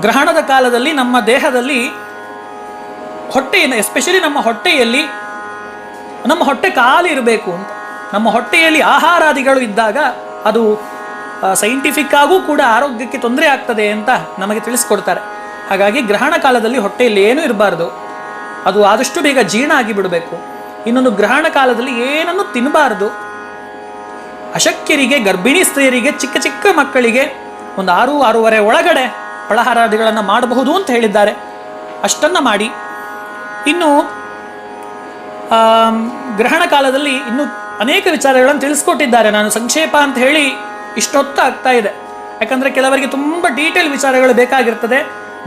ಗ್ರಹಣದ ಕಾಲದಲ್ಲಿ ನಮ್ಮ ದೇಹದಲ್ಲಿ ಹೊಟ್ಟೆಯನ್ನು, ಎಸ್ಪೆಷಲಿ ನಮ್ಮ ಹೊಟ್ಟೆಯಲ್ಲಿ, ನಮ್ಮ ಹೊಟ್ಟೆ ಖಾಲಿ ಇರಬೇಕು ಅಂತ. ನಮ್ಮ ಹೊಟ್ಟೆಯಲ್ಲಿ ಆಹಾರಾದಿಗಳು ಇದ್ದಾಗ ಅದು ಸೈಂಟಿಫಿಕ್ ಆಗೂ ಕೂಡ ಆರೋಗ್ಯಕ್ಕೆ ತೊಂದರೆ ಆಗ್ತದೆ ಅಂತ ನಮಗೆ ತಿಳಿಸ್ಕೊಡ್ತಾರೆ. ಹಾಗಾಗಿ ಗ್ರಹಣ ಕಾಲದಲ್ಲಿ ಹೊಟ್ಟೆಯಲ್ಲಿ ಏನೂ ಇರಬಾರ್ದು. ಅದು ಆದಷ್ಟು ಬೇಗ ಜೀರ್ಣ ಆಗಿ ಬಿಡಬೇಕು ಇನ್ನೊಂದು ಗ್ರಹಣ ಕಾಲದಲ್ಲಿ ಏನನ್ನು ತಿನ್ನಬಾರ್ದು ಅಶಕ್ಯರಿಗೆ, ಗರ್ಭಿಣಿ ಸ್ತ್ರೀಯರಿಗೆ, ಚಿಕ್ಕ ಚಿಕ್ಕ ಮಕ್ಕಳಿಗೆ ಒಂದು ಆರು, ಆರೂವರೆ ಒಳಗಡೆ ಫಳಹಾರಾದಿಗಳನ್ನು ಮಾಡಬಹುದು ಅಂತ ಹೇಳಿದ್ದಾರೆ. ಅಷ್ಟನ್ನು ಮಾಡಿ. ಇನ್ನು ಗ್ರಹಣ ಕಾಲದಲ್ಲಿ ಇನ್ನು ಅನೇಕ ವಿಚಾರಗಳನ್ನು ತಿಳಿಸ್ಕೊಟ್ಟಿದ್ದಾರೆ. ನಾನು ಸಂಕ್ಷೇಪ ಅಂತ ಹೇಳಿ ಇಷ್ಟೊತ್ತು ಆಗ್ತಾ ಇದೆ. ಯಾಕಂದರೆ ಕೆಲವರಿಗೆ ತುಂಬ ಡೀಟೇಲ್ ವಿಚಾರಗಳು ಬೇಕಾಗಿರ್ತದೆ.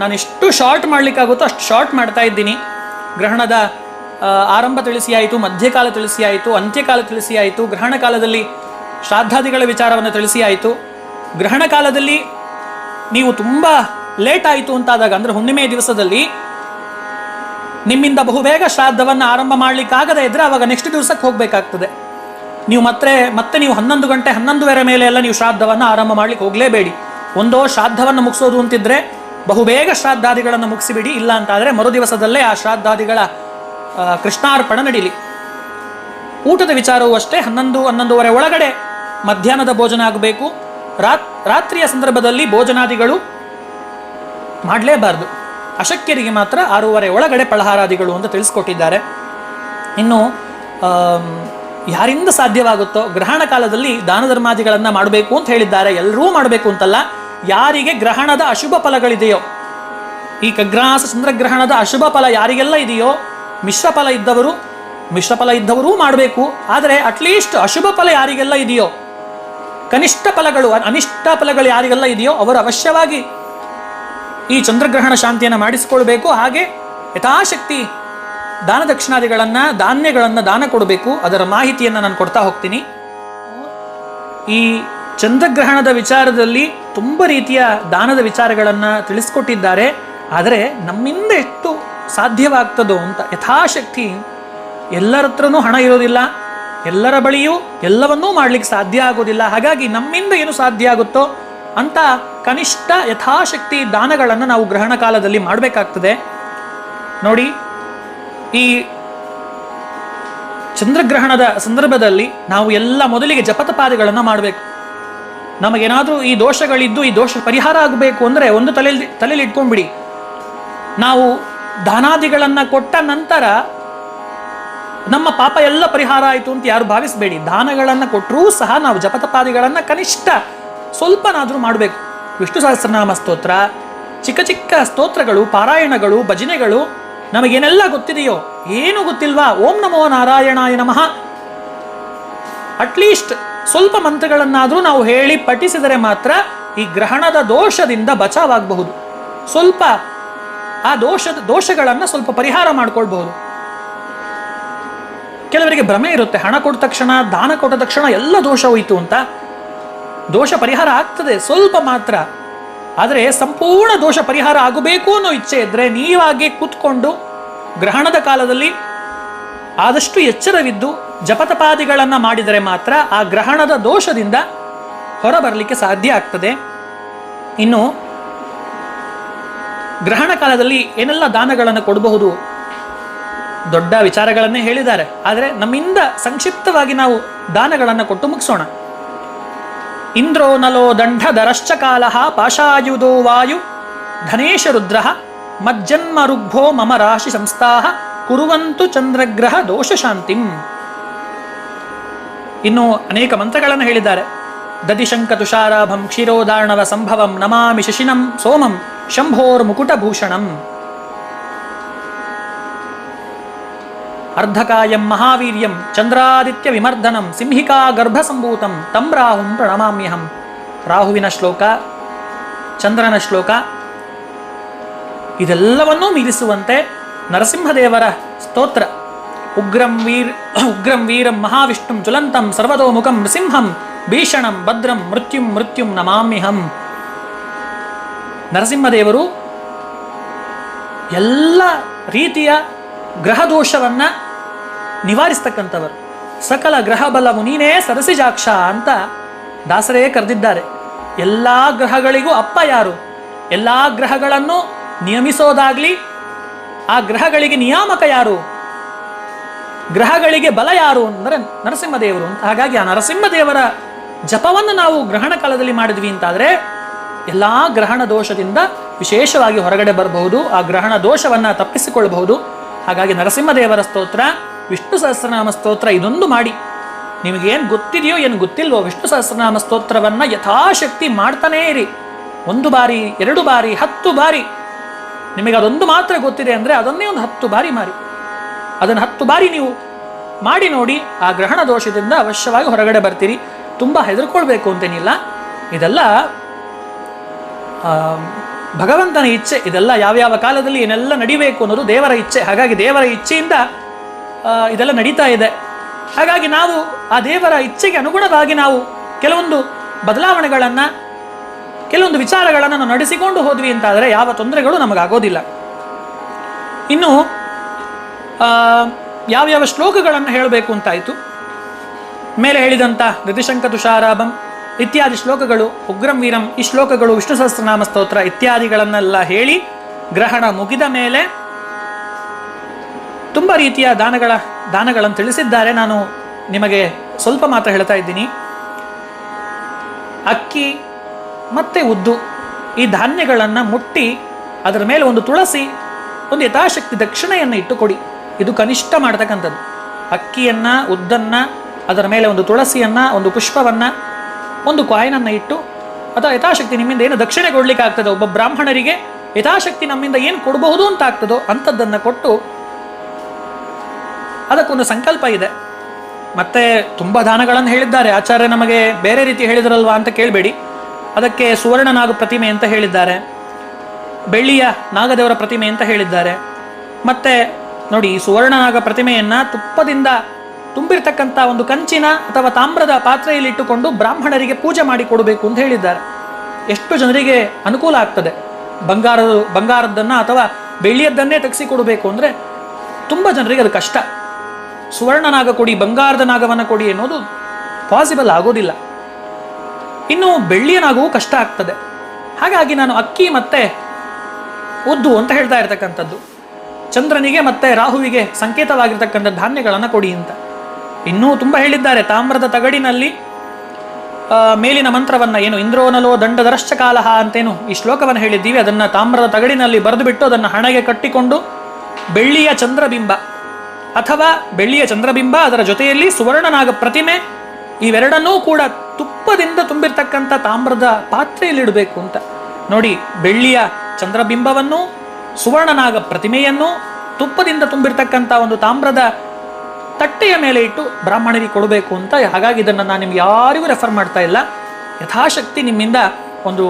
ನಾನು ಎಷ್ಟು ಶಾರ್ಟ್ ಮಾಡಲಿಕ್ಕಾಗುತ್ತೋ ಅಷ್ಟು ಶಾರ್ಟ್ ಮಾಡ್ತಾ ಇದ್ದೀನಿ. ಗ್ರಹಣದ ಆರಂಭ ತಿಳಿಸಿ ಆಯಿತು ಮಧ್ಯಕಾಲ ತಿಳಿಸಿ ಆಯಿತು ಅಂತ್ಯಕಾಲ ತಿಳಿಸಿ ಆಯಿತು ಗ್ರಹಣ ಕಾಲದಲ್ಲಿ ಶ್ರಾದ್ದಾದಿಗಳ ವಿಚಾರವನ್ನು ತಿಳಿಸಿ ಆಯಿತು ಗ್ರಹಣ ಕಾಲದಲ್ಲಿ ನೀವು ತುಂಬ ಲೇಟ್ ಆಯಿತು ಅಂತಾದಾಗ, ಅಂದರೆ ಹುಣ್ಣಿಮೆ ದಿವಸದಲ್ಲಿ ನಿಮ್ಮಿಂದ ಬಹುಬೇಗ ಶ್ರಾದ್ದವನ್ನು ಆರಂಭ ಮಾಡಲಿಕ್ಕಾಗದೇ ಇದ್ದರೆ ಅವಾಗ ನೆಕ್ಸ್ಟ್ ದಿವಸಕ್ಕೆ ಹೋಗಬೇಕಾಗ್ತದೆ. ನೀವು ಮತ್ತೆ ಮತ್ತೆ ನೀವು ಹನ್ನೊಂದು ಗಂಟೆ, ಹನ್ನೊಂದುವರೆ ಮೇಲೆ ಎಲ್ಲ ನೀವು ಶ್ರಾದ್ದವನ್ನು ಆರಂಭ ಮಾಡ್ಲಿಕ್ಕೆ ಹೋಗಲೇಬೇಡಿ. ಒಂದೋ ಶ್ರಾದ್ದವನ್ನು ಮುಗಿಸೋದು ಅಂತಿದ್ರೆ ಬಹುಬೇಗ ಶ್ರಾದ್ದಾದಿಗಳನ್ನು ಮುಗಿಸಿಬಿಡಿ. ಇಲ್ಲ ಅಂತಾದರೆ ಮರುದಿವಸದಲ್ಲೇ ಆ ಶ್ರಾದ್ದಾದಿಗಳ ಕೃಷ್ಣಾರ್ಪಣ ನಡೀಲಿ. ಊಟದ ವಿಚಾರವೂ ಅಷ್ಟೇ. ಹನ್ನೊಂದು, ಹನ್ನೊಂದುವರೆ ಒಳಗಡೆ ಮಧ್ಯಾಹ್ನದ ಭೋಜನ ಆಗಬೇಕು. ರಾತ್, ರಾತ್ರಿಯ ಸಂದರ್ಭದಲ್ಲಿ ಭೋಜನಾದಿಗಳು ಮಾಡಲೇಬಾರ್ದು. ಅಶಕ್ಯರಿಗೆ ಮಾತ್ರ ಆರೂವರೆ ಒಳಗಡೆ ಫಳಹಾರಾದಿಗಳು ಅಂತ ತಿಳಿಸ್ಕೊಟ್ಟಿದ್ದಾರೆ. ಇನ್ನು ಯಾರಿಂದ ಸಾಧ್ಯವಾಗುತ್ತೋ ಗ್ರಹಣ ಕಾಲದಲ್ಲಿ ದಾನ ಧರ್ಮಾದಿಗಳನ್ನು ಮಾಡಬೇಕು ಅಂತ ಹೇಳಿದ್ದಾರೆ. ಎಲ್ಲರೂ ಮಾಡಬೇಕು ಅಂತಲ್ಲ. ಯಾರಿಗೆ ಗ್ರಹಣದ ಅಶುಭ ಫಲಗಳಿದೆಯೋ, ಈ ಕಗ್ರಾಸ ಚಂದ್ರಗ್ರಹಣದ ಅಶುಭ ಫಲ ಯಾರಿಗೆಲ್ಲ ಇದೆಯೋ, ಮಿಶ್ರ ಫಲ ಇದ್ದವರು, ಮಿಶ್ರ ಫಲ ಇದ್ದವರೂ ಮಾಡಬೇಕು. ಆದರೆ ಅಟ್ಲೀಸ್ಟ್ ಅಶುಭ ಫಲ ಯಾರಿಗೆಲ್ಲ ಇದೆಯೋ, ಕನಿಷ್ಠ ಫಲಗಳು ಅನಿಷ್ಟ ಫಲಗಳು ಯಾರಿಗೆಲ್ಲ ಇದೆಯೋ, ಅವರು ಅವಶ್ಯವಾಗಿ ಈ ಚಂದ್ರಗ್ರಹಣ ಶಾಂತಿಯನ್ನು ಮಾಡಿಸಿಕೊಳ್ಬೇಕು. ಹಾಗೆ ಯಥಾಶಕ್ತಿ ದಾನ ದಕ್ಷಿಣಾದಿಗಳನ್ನು, ಧಾನ್ಯಗಳನ್ನು ದಾನ ಕೊಡಬೇಕು. ಅದರ ಮಾಹಿತಿಯನ್ನು ನಾನು ಕೊಡ್ತಾ ಹೋಗ್ತೀನಿ. ಈ ಚಂದ್ರಗ್ರಹಣದ ವಿಚಾರದಲ್ಲಿ ತುಂಬ ರೀತಿಯ ದಾನದ ವಿಚಾರಗಳನ್ನು ತಿಳಿಸ್ಕೊಟ್ಟಿದ್ದಾರೆ. ಆದರೆ ನಮ್ಮಿಂದ ಎಷ್ಟು ಸಾಧ್ಯವಾಗ್ತದೋ ಅಂತ ಯಥಾಶಕ್ತಿ ಎಲ್ಲರ ಹತ್ರನೂ ಹಣ ಇರೋದಿಲ್ಲ. ಎಲ್ಲರ ಬಳಿಯೂ ಎಲ್ಲವನ್ನೂ ಮಾಡಲಿಕ್ಕೆ ಸಾಧ್ಯ ಆಗೋದಿಲ್ಲ. ಹಾಗಾಗಿ ನಮ್ಮಿಂದ ಏನು ಸಾಧ್ಯ ಆಗುತ್ತೋ ಅಂತ ಕನಿಷ್ಠ ಯಥಾಶಕ್ತಿ ದಾನಗಳನ್ನು ನಾವು ಗ್ರಹಣ ಕಾಲದಲ್ಲಿ ಮಾಡಬೇಕಾಗ್ತದೆ. ನೋಡಿ ಈ ಚಂದ್ರಗ್ರಹಣದ ಸಂದರ್ಭದಲ್ಲಿ ನಾವು ಎಲ್ಲ ಮೊದಲಿಗೆ ಜಪತಪಾದಿಗಳನ್ನು ಮಾಡಬೇಕು. ನಮಗೇನಾದರೂ ಈ ದೋಷಗಳಿದ್ದು ಈ ದೋಷ ಪರಿಹಾರ ಆಗಬೇಕು ಅಂದರೆ ಒಂದು ತಲೆಯಲ್ಲಿ ತಲೆಯಲ್ಲಿ ಇಟ್ಕೊಂಡ್ಬಿಡಿ. ನಾವು ದಾನಾದಿಗಳನ್ನು ಕೊಟ್ಟ ನಂತರ ನಮ್ಮ ಪಾಪ ಎಲ್ಲ ಪರಿಹಾರ ಆಯಿತು ಅಂತ ಯಾರು ಭಾವಿಸಬೇಡಿ. ದಾನಗಳನ್ನು ಕೊಟ್ಟರೂ ಸಹ ನಾವು ಜಪತಪಾದಿಗಳನ್ನು ಕನಿಷ್ಠ ಸ್ವಲ್ಪನಾದರೂ ಮಾಡಬೇಕು. ವಿಷ್ಣು ಸಹಸ್ರನಾಮ ಸ್ತೋತ್ರ, ಚಿಕ್ಕ ಚಿಕ್ಕ ಸ್ತೋತ್ರಗಳು, ಪಾರಾಯಣಗಳು, ಭಜನೆಗಳು ನಮಗೇನೆಲ್ಲ ಗೊತ್ತಿದೆಯೋ ಏನು ಗೊತ್ತಿಲ್ವಾ? ಓಂ ನಮೋ ನಾರಾಯಣಾಯ ನಮಃ. ಅಟ್ಲೀಸ್ಟ್ ಸ್ವಲ್ಪ ಮಂತ್ರಗಳನ್ನಾದರೂ ನಾವು ಹೇಳಿ ಪಠಿಸಿದರೆ ಮಾತ್ರ ಈ ಗ್ರಹಣದ ದೋಷದಿಂದ ಬಚಾವಾಗಬಹುದು. ಸ್ವಲ್ಪ ಆ ದೋಷದ ದೋಷಗಳನ್ನು ಸ್ವಲ್ಪ ಪರಿಹಾರ ಮಾಡಿಕೊಳ್ಬಹುದು. ಕೆಲವರಿಗೆ ಭ್ರಮೆ ಇರುತ್ತೆ. ಹಣ ಕೊಟ್ಟ ತಕ್ಷಣ, ದಾನ ಕೊಟ್ಟ ತಕ್ಷಣ ಎಲ್ಲ ದೋಷ ಹೋಯಿತು ಅಂತ. ದೋಷ ಪರಿಹಾರ ಆಗ್ತದೆ. ಸ್ವಲ್ಪ ಮಾತ್ರ. ಆದರೆ ಸಂಪೂರ್ಣ ದೋಷ ಪರಿಹಾರ ಆಗಬೇಕು ಅನ್ನೋ ಇಚ್ಛೆ ಇದ್ದರೆ ನೀವಾಗಿ ಕೂತ್ಕೊಂಡು ಗ್ರಹಣದ ಕಾಲದಲ್ಲಿ ಆದಷ್ಟು ಎಚ್ಚರವಿದ್ದು ಜಪತಪಾದಿಗಳನ್ನು ಮಾಡಿದರೆ ಮಾತ್ರ ಆ ಗ್ರಹಣದ ದೋಷದಿಂದ ಹೊರಬರಲಿಕ್ಕೆ ಸಾಧ್ಯ ಆಗ್ತದೆ. ಇನ್ನು ಗ್ರಹಣ ಕಾಲದಲ್ಲಿ ಏನೆಲ್ಲ ದಾನಗಳನ್ನು ಕೊಡಬಹುದು? ದೊಡ್ಡ ವಿಚಾರಗಳನ್ನೇ ಹೇಳಿದ್ದಾರೆ. ಆದರೆ ನಮ್ಮಿಂದ ಸಂಕ್ಷಿಪ್ತವಾಗಿ ನಾವು ದಾನಗಳನ್ನು ಕೊಟ್ಟು ಮುಗಿಸೋಣ. ಇಂದ್ರೋ ನಲೋ ದಂಡಧರಶ್ಚ ಕಾಲ ಪಾಶಾಯುಧೋ ವಾಯು. ಧನೇಶ ರುದ್ರ ಮಜ್ಜನ್ಮ ರುಗ್ಭೋ ಮಮ ರಾಶಿ ಸಂಸ್ಥಾಹ ಕುರುವಂತು ಚಂದ್ರಗ್ರಹ ದೋಷ ಶಾಂತಿಂ. ಇನ್ನು ಅನೇಕ ಮಂತ್ರಗಳನ್ನು ಹೇಳಿದ್ದಾರೆ. ದದಿಶಂಕ ತುಷಾರಾಭಂ ಕ್ಷೀರೋದಾರ್ಣವ ಸಂಭವಂ ನಮಾಮಿ ಶಶಿನಂ ಸೋಮಂ ಶಂಭೋರ್ ಮುಕುಟಭೂಷಣಂ ಅರ್ಧಕಾಯಂ ಮಹಾವೀರ್ಯಂ ಚಂದ್ರಾದಿತ್ಯ ವಿಮರ್ದನಂ ಸಿಂಹಿಕಾ ಗರ್ಭಸಂಭೂತಂ ತಂ ರಾಹುಂ ಪ್ರಣಮಾಮ್ಯಹಂ. ರಾಹುವಿನ ಶ್ಲೋಕ, ಚಂದ್ರನ ಶ್ಲೋಕ, ಇದೆಲ್ಲವನ್ನೂ ಮೀರಿಸುವಂತೆ ನರಸಿಂಹದೇವರ ಸ್ತೋತ್ರ. ಉಗ್ರಂ ವೀರ್, ಉಗ್ರಂ ವೀರಂ ಮಹಾವಿಷ್ಣುಂ ಜ್ವಲಂತಂ ಸರ್ವತೋಮುಖಂ ನೃಸಿಂಹಂ ಭೀಷಣಂ ಭದ್ರಂ ಮೃತ್ಯುಂ ಮೃತ್ಯುಂ ನಮಾಮ್ಯಹಂ. ನರಸಿಂಹದೇವರು ಎಲ್ಲ ರೀತಿಯ ಗ್ರಹದೋಷವನ್ನ ನಿವಾರಿಸ್ತಕ್ಕಂಥವರು. ಸಕಲ ಗ್ರಹ ಬಲವು ನೀನೇ ಸರಸಿಜಾಕ್ಷ ಅಂತ ದಾಸರೇ ಕರೆದಿದ್ದಾರೆ. ಎಲ್ಲ ಗ್ರಹಗಳಿಗೂ ಅಪ್ಪ ಯಾರು? ಎಲ್ಲ ಗ್ರಹಗಳನ್ನು ನಿಯಮಿಸೋದಾಗ್ಲಿ ಆ ಗ್ರಹಗಳಿಗೆ ನಿಯಾಮಕ ಯಾರು? ಗ್ರಹಗಳಿಗೆ ಬಲ ಯಾರು? ಅಂದರೆ ನರಸಿಂಹದೇವರು ಅಂತ. ಹಾಗಾಗಿ ಆ ನರಸಿಂಹದೇವರ ಜಪವನ್ನು ನಾವು ಗ್ರಹಣ ಕಾಲದಲ್ಲಿ ಮಾಡಿದ್ವಿ ಅಂತಾದರೆ ಎಲ್ಲ ಗ್ರಹಣ ದೋಷದಿಂದ ವಿಶೇಷವಾಗಿ ಹೊರಗಡೆ ಬರಬಹುದು, ಆ ಗ್ರಹಣ ದೋಷವನ್ನು ತಪ್ಪಿಸಿಕೊಳ್ಳಬಹುದು. ಹಾಗಾಗಿ ನರಸಿಂಹದೇವರ ಸ್ತೋತ್ರ ವಿಷ್ಣು ಸಹಸ್ರನಾಮ ಸ್ತೋತ್ರ ಇದೊಂದು ಮಾಡಿ. ನಿಮಗೇನು ಗೊತ್ತಿದೆಯೋ ಏನು ಗೊತ್ತಿಲ್ವೋ ವಿಷ್ಣು ಸಹಸ್ರನಾಮ ಸ್ತೋತ್ರವನ್ನು ಯಥಾಶಕ್ತಿ ಮಾಡ್ತಾನೇ ಇರಿ. ಒಂದು ಬಾರಿ, ಎರಡು ಬಾರಿ, ಹತ್ತು ಬಾರಿ. ನಿಮಗೆ ಅದೊಂದು ಮಾತ್ರ ಗೊತ್ತಿದೆ ಅಂದರೆ ಅದನ್ನೇ ಒಂದು ಹತ್ತು ಬಾರಿ ಮಾರಿ ಅದನ್ನು ಹತ್ತು ಬಾರಿ ನೀವು ಮಾಡಿ ನೋಡಿ, ಆ ಗ್ರಹಣ ದೋಷದಿಂದ ಅವಶ್ಯವಾಗಿ ಹೊರಗಡೆ ಬರ್ತೀರಿ. ತುಂಬ ಹೆದರ್ಕೊಳ್ಬೇಕು ಅಂತೇನಿಲ್ಲ. ಇದೆಲ್ಲ ಭಗವಂತನ ಇಚ್ಛೆ. ಇದೆಲ್ಲ ಯಾವ್ಯಾವ ಕಾಲದಲ್ಲಿ ಏನೆಲ್ಲ ನಡಿಬೇಕು ಅನ್ನೋದು ದೇವರ ಇಚ್ಛೆ. ಹಾಗಾಗಿ ದೇವರ ಇಚ್ಛೆಯಿಂದ ಇದೆಲ್ಲ ನಡೀತಾ ಇದೆ. ಹಾಗಾಗಿ ನಾವು ಆ ದೇವರ ಇಚ್ಛೆಗೆ ಅನುಗುಣವಾಗಿ ನಾವು ಕೆಲವೊಂದು ಬದಲಾವಣೆಗಳನ್ನು, ಕೆಲವೊಂದು ವಿಚಾರಗಳನ್ನು ನಾವು ನಡೆಸಿಕೊಂಡು ಹೋದ್ವಿ ಅಂತಾದರೆ ಯಾವ ತೊಂದರೆಗಳು ನಮಗಾಗೋದಿಲ್ಲ. ಇನ್ನು ಯಾವ್ಯಾವ ಶ್ಲೋಕಗಳನ್ನು ಹೇಳಬೇಕು ಅಂತಾಯಿತು. ಮೇಲೆ ಹೇಳಿದಂಥ ಗತಿಶಂಕ ತುಷಾರಾಭಂ ಇತ್ಯಾದಿ ಶ್ಲೋಕಗಳು, ಉಗ್ರಂ ವೀರಂ ಈ ಶ್ಲೋಕಗಳು ವಿಷ್ಣು ಸಹಸ್ರನಾಮ ಸ್ತೋತ್ರ ಇತ್ಯಾದಿಗಳನ್ನೆಲ್ಲ ಹೇಳಿ ಗ್ರಹಣ ಮುಗಿದ ಮೇಲೆ ತುಂಬ ರೀತಿಯ ದಾನಗಳ ದಾನಗಳನ್ನು ತಿಳಿಸಿದ್ದಾರೆ. ನಾನು ನಿಮಗೆ ಸ್ವಲ್ಪ ಮಾತ್ರ ಹೇಳ್ತಾ ಇದ್ದೀನಿ. ಅಕ್ಕಿ ಮತ್ತು ಉದ್ದು ಈ ಧಾನ್ಯಗಳನ್ನು ಮುಟ್ಟಿ ಅದರ ಮೇಲೆ ಒಂದು ತುಳಸಿ, ಒಂದು ಯಥಾಶಕ್ತಿ ದಕ್ಷಿಣೆಯನ್ನು ಇಟ್ಟುಕೊಡಿ. ಇದು ಕನಿಷ್ಠ ಮಾಡ್ತಕ್ಕಂಥದ್ದು. ಅಕ್ಕಿಯನ್ನು, ಉದ್ದನ್ನು, ಅದರ ಮೇಲೆ ಒಂದು ತುಳಸಿಯನ್ನು, ಒಂದು ಪುಷ್ಪವನ್ನು, ಒಂದು ಕಾಯಿನನ್ನು ಇಟ್ಟು ಅಥವಾ ಯಥಾಶಕ್ತಿ ನಿಮ್ಮಿಂದ ಏನು ದಕ್ಷಿಣೆ ಕೊಡಲಿಕ್ಕೆ ಆಗ್ತದೆ ಒಬ್ಬ ಬ್ರಾಹ್ಮಣರಿಗೆ ಯಥಾಶಕ್ತಿ ನಮ್ಮಿಂದ ಏನು ಕೊಡಬಹುದು ಅಂತ ಆಗ್ತದೋ ಅಂಥದ್ದನ್ನು ಕೊಟ್ಟು ಅದಕ್ಕೊಂದು ಸಂಕಲ್ಪ ಇದೆ. ಮತ್ತೆ ತುಂಬ ದಾನಗಳನ್ನು ಹೇಳಿದ್ದಾರೆ. ಆಚಾರ್ಯ ನಮಗೆ ಬೇರೆ ರೀತಿ ಹೇಳಿದ್ರಲ್ವಾ ಅಂತ ಕೇಳಬೇಡಿ. ಅದಕ್ಕೆ ಸುವರ್ಣ ನಾಗ ಪ್ರತಿಮೆ ಅಂತ ಹೇಳಿದ್ದಾರೆ. ಬೆಳ್ಳಿಯ ನಾಗದೇವರ ಪ್ರತಿಮೆ ಅಂತ ಹೇಳಿದ್ದಾರೆ. ಮತ್ತೆ ನೋಡಿ, ಈ ಸುವರ್ಣ ನಾಗ ಪ್ರತಿಮೆಯನ್ನು ತುಪ್ಪದಿಂದ ತುಂಬಿರ್ತಕ್ಕಂಥ ಒಂದು ಕಂಚಿನ ಅಥವಾ ತಾಮ್ರದ ಪಾತ್ರೆಯಲ್ಲಿ ಇಟ್ಟುಕೊಂಡು ಬ್ರಾಹ್ಮಣರಿಗೆ ಪೂಜೆ ಮಾಡಿ ಕೊಡಬೇಕು ಅಂತ ಹೇಳಿದ್ದಾರೆ. ಎಷ್ಟು ಜನರಿಗೆ ಅನುಕೂಲ ಆಗ್ತದೆ? ಬಂಗಾರದ ಬಂಗಾರದ್ದನ್ನು ಅಥವಾ ಬೆಳ್ಳಿಯದ್ದನ್ನೇ ತೆಗೆಸಿಕೊಡಬೇಕು ಅಂದರೆ ತುಂಬ ಜನರಿಗೆ ಅದು ಕಷ್ಟ. ಸುವರ್ಣ ನಾಗ ಕೊಡಿ ಬಂಗಾರದ ನಾಗವನ್ನು ಕೊಡಿ ಅನ್ನೋದು ಪಾಸಿಬಲ್ ಆಗೋದಿಲ್ಲ. ಇನ್ನು ಬೆಳ್ಳಿಯ ನಾಗವೂ ಕಷ್ಟ ಆಗ್ತದೆ. ಹಾಗಾಗಿ ನಾನು ಅಕ್ಕಿ ಮತ್ತೆ ಉದ್ದು ಅಂತ ಹೇಳ್ತಾ ಇರ್ತಕ್ಕಂಥದ್ದು. ಚಂದ್ರನಿಗೆ ಮತ್ತೆ ರಾಹುವಿಗೆ ಸಂಕೇತವಾಗಿರ್ತಕ್ಕಂಥ ಧಾನ್ಯಗಳನ್ನು ಕೊಡಿ ಅಂತ. ಇನ್ನೂ ತುಂಬ ಹೇಳಿದ್ದಾರೆ, ತಾಮ್ರದ ತಗಡಿನಲ್ಲಿ ಮೇಲಿನ ಮಂತ್ರವನ್ನು ಏನು, ಇಂದ್ರೋನಲೋ ದಂಡದರಶ್ಚ ಕಾಲಹ ಅಂತೇನು ಈ ಶ್ಲೋಕವನ್ನು ಹೇಳಿದ್ದೀವಿ. ಅದನ್ನು ತಾಮ್ರದ ತಗಡಿನಲ್ಲಿ ಬರೆದು ಬಿಟ್ಟು ಅದನ್ನು ಹಣೆಗೆ ಕಟ್ಟಿಕೊಂಡು ಬೆಳ್ಳಿಯ ಚಂದ್ರಬಿಂಬ ಅಥವಾ ಬೆಳ್ಳಿಯ ಚಂದ್ರಬಿಂಬ ಅದರ ಜೊತೆಯಲ್ಲಿ ಸುವರ್ಣನಾಗ ಪ್ರತಿಮೆ ಇವೆರಡನ್ನೂ ಕೂಡ ತುಪ್ಪದಿಂದ ತುಂಬಿರ್ತಕ್ಕಂಥ ತಾಮ್ರದ ಪಾತ್ರೆಯಲ್ಲಿಡಬೇಕು ಅಂತ. ನೋಡಿ, ಬೆಳ್ಳಿಯ ಚಂದ್ರಬಿಂಬವನ್ನು ಸುವರ್ಣನಾಗ ಪ್ರತಿಮೆಯನ್ನು ತುಪ್ಪದಿಂದ ತುಂಬಿರ್ತಕ್ಕಂಥ ಒಂದು ತಾಮ್ರದ ತಟ್ಟೆಯ ಮೇಲೆ ಇಟ್ಟು ಬ್ರಾಹ್ಮಣರಿಗೆ ಕೊಡಬೇಕು ಅಂತ. ಹಾಗಾಗಿ ಇದನ್ನು ನಾನು ನಿಮ್ಗೆ ಯಾರಿಗೂ ರೆಫರ್ ಮಾಡ್ತಾ ಇಲ್ಲ. ಯಥಾಶಕ್ತಿ ನಿಮ್ಮಿಂದ ಒಂದು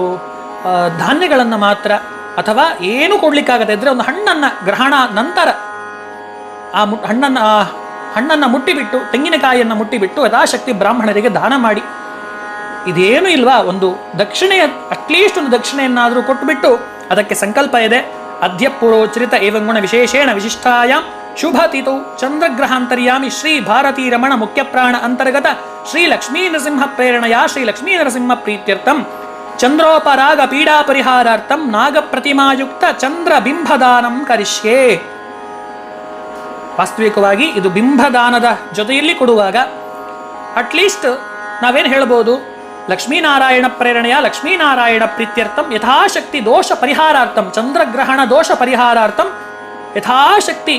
ಧಾನ್ಯಗಳನ್ನು ಮಾತ್ರ ಅಥವಾ ಏನು ಕೊಡಲಿಕ್ಕಾಗತ್ತೆ ಇದ್ರೆ ಒಂದು ಹಣ್ಣನ್ನು ಗ್ರಹಣ ನಂತರ ಆ ಮು ಹಣ್ಣನ್ನು ಹಣ್ಣನ್ನು ಮುಟ್ಟಿಬಿಟ್ಟು, ತೆಂಗಿನಕಾಯಿಯನ್ನು ಮುಟ್ಟಿಬಿಟ್ಟು ಯಥಾಶಕ್ತಿ ಬ್ರಾಹ್ಮಣರಿಗೆ ದಾನ ಮಾಡಿ. ಇದೇನು ಇಲ್ವಾ? ಒಂದು ದಕ್ಷಿಣೆಯ ಅಟ್ಲೀಸ್ಟ್ ಒಂದು ದಕ್ಷಿಣೆಯನ್ನಾದರೂ ಕೊಟ್ಟುಬಿಟ್ಟು ಅದಕ್ಕೆ ಸಂಕಲ್ಪ ಇದೆ. ಅದ್ಯ ಪೂರ್ವೋಚರಿತ ಏವಂಗುಣ ವಿಶೇಷೇಣ ವಿಶಿಷ್ಟಾಯ ಶುಭ ತಿಥೌ ಚಂದ್ರಗ್ರಹಾಂತರ್ಯಾಮಿ ಶ್ರೀ ಭಾರತೀ ರಮಣ ಮುಖ್ಯಪ್ರಾಣ ಅಂತರ್ಗತ ಶ್ರೀ ಲಕ್ಷ್ಮೀ ನರಸಿಂಹ ಪ್ರೇರಣೆಯ ಶ್ರೀ ಲಕ್ಷ್ಮೀ ನರಸಿಂಹ ಪ್ರೀತ್ಯರ್ಥಂ. ಚಂದ್ರೋಪರಾಗ ಪೀಡಾ ಪರಿಹಾರಾರ್ಥಂ ನಾಗಪ್ರತಿಮಾಯುಕ್ತ ಚಂದ್ರ ಬಿಂಬದಾನಂ ಕರಿಷ್ಯೇ. ವಾಸ್ತವಿಕವಾಗಿ ಇದು ಬಿಂಬದಾನದ ಜೊತೆಯಲ್ಲಿ ಕೊಡುವಾಗ ಅಟ್ಲೀಸ್ಟ್ ನಾವೇನು ಹೇಳ್ಬೋದು? ಲಕ್ಷ್ಮೀನಾರಾಯಣ ಪ್ರೇರಣೆಯ ಲಕ್ಷ್ಮೀನಾರಾಯಣ ಪ್ರೀತ್ಯರ್ಥಂ ಯಥಾಶಕ್ತಿ ದೋಷ ಪರಿಹಾರಾರ್ಥಂ, ಚಂದ್ರಗ್ರಹಣ ದೋಷ ಪರಿಹಾರಾರ್ಥಂ ಯಥಾಶಕ್ತಿ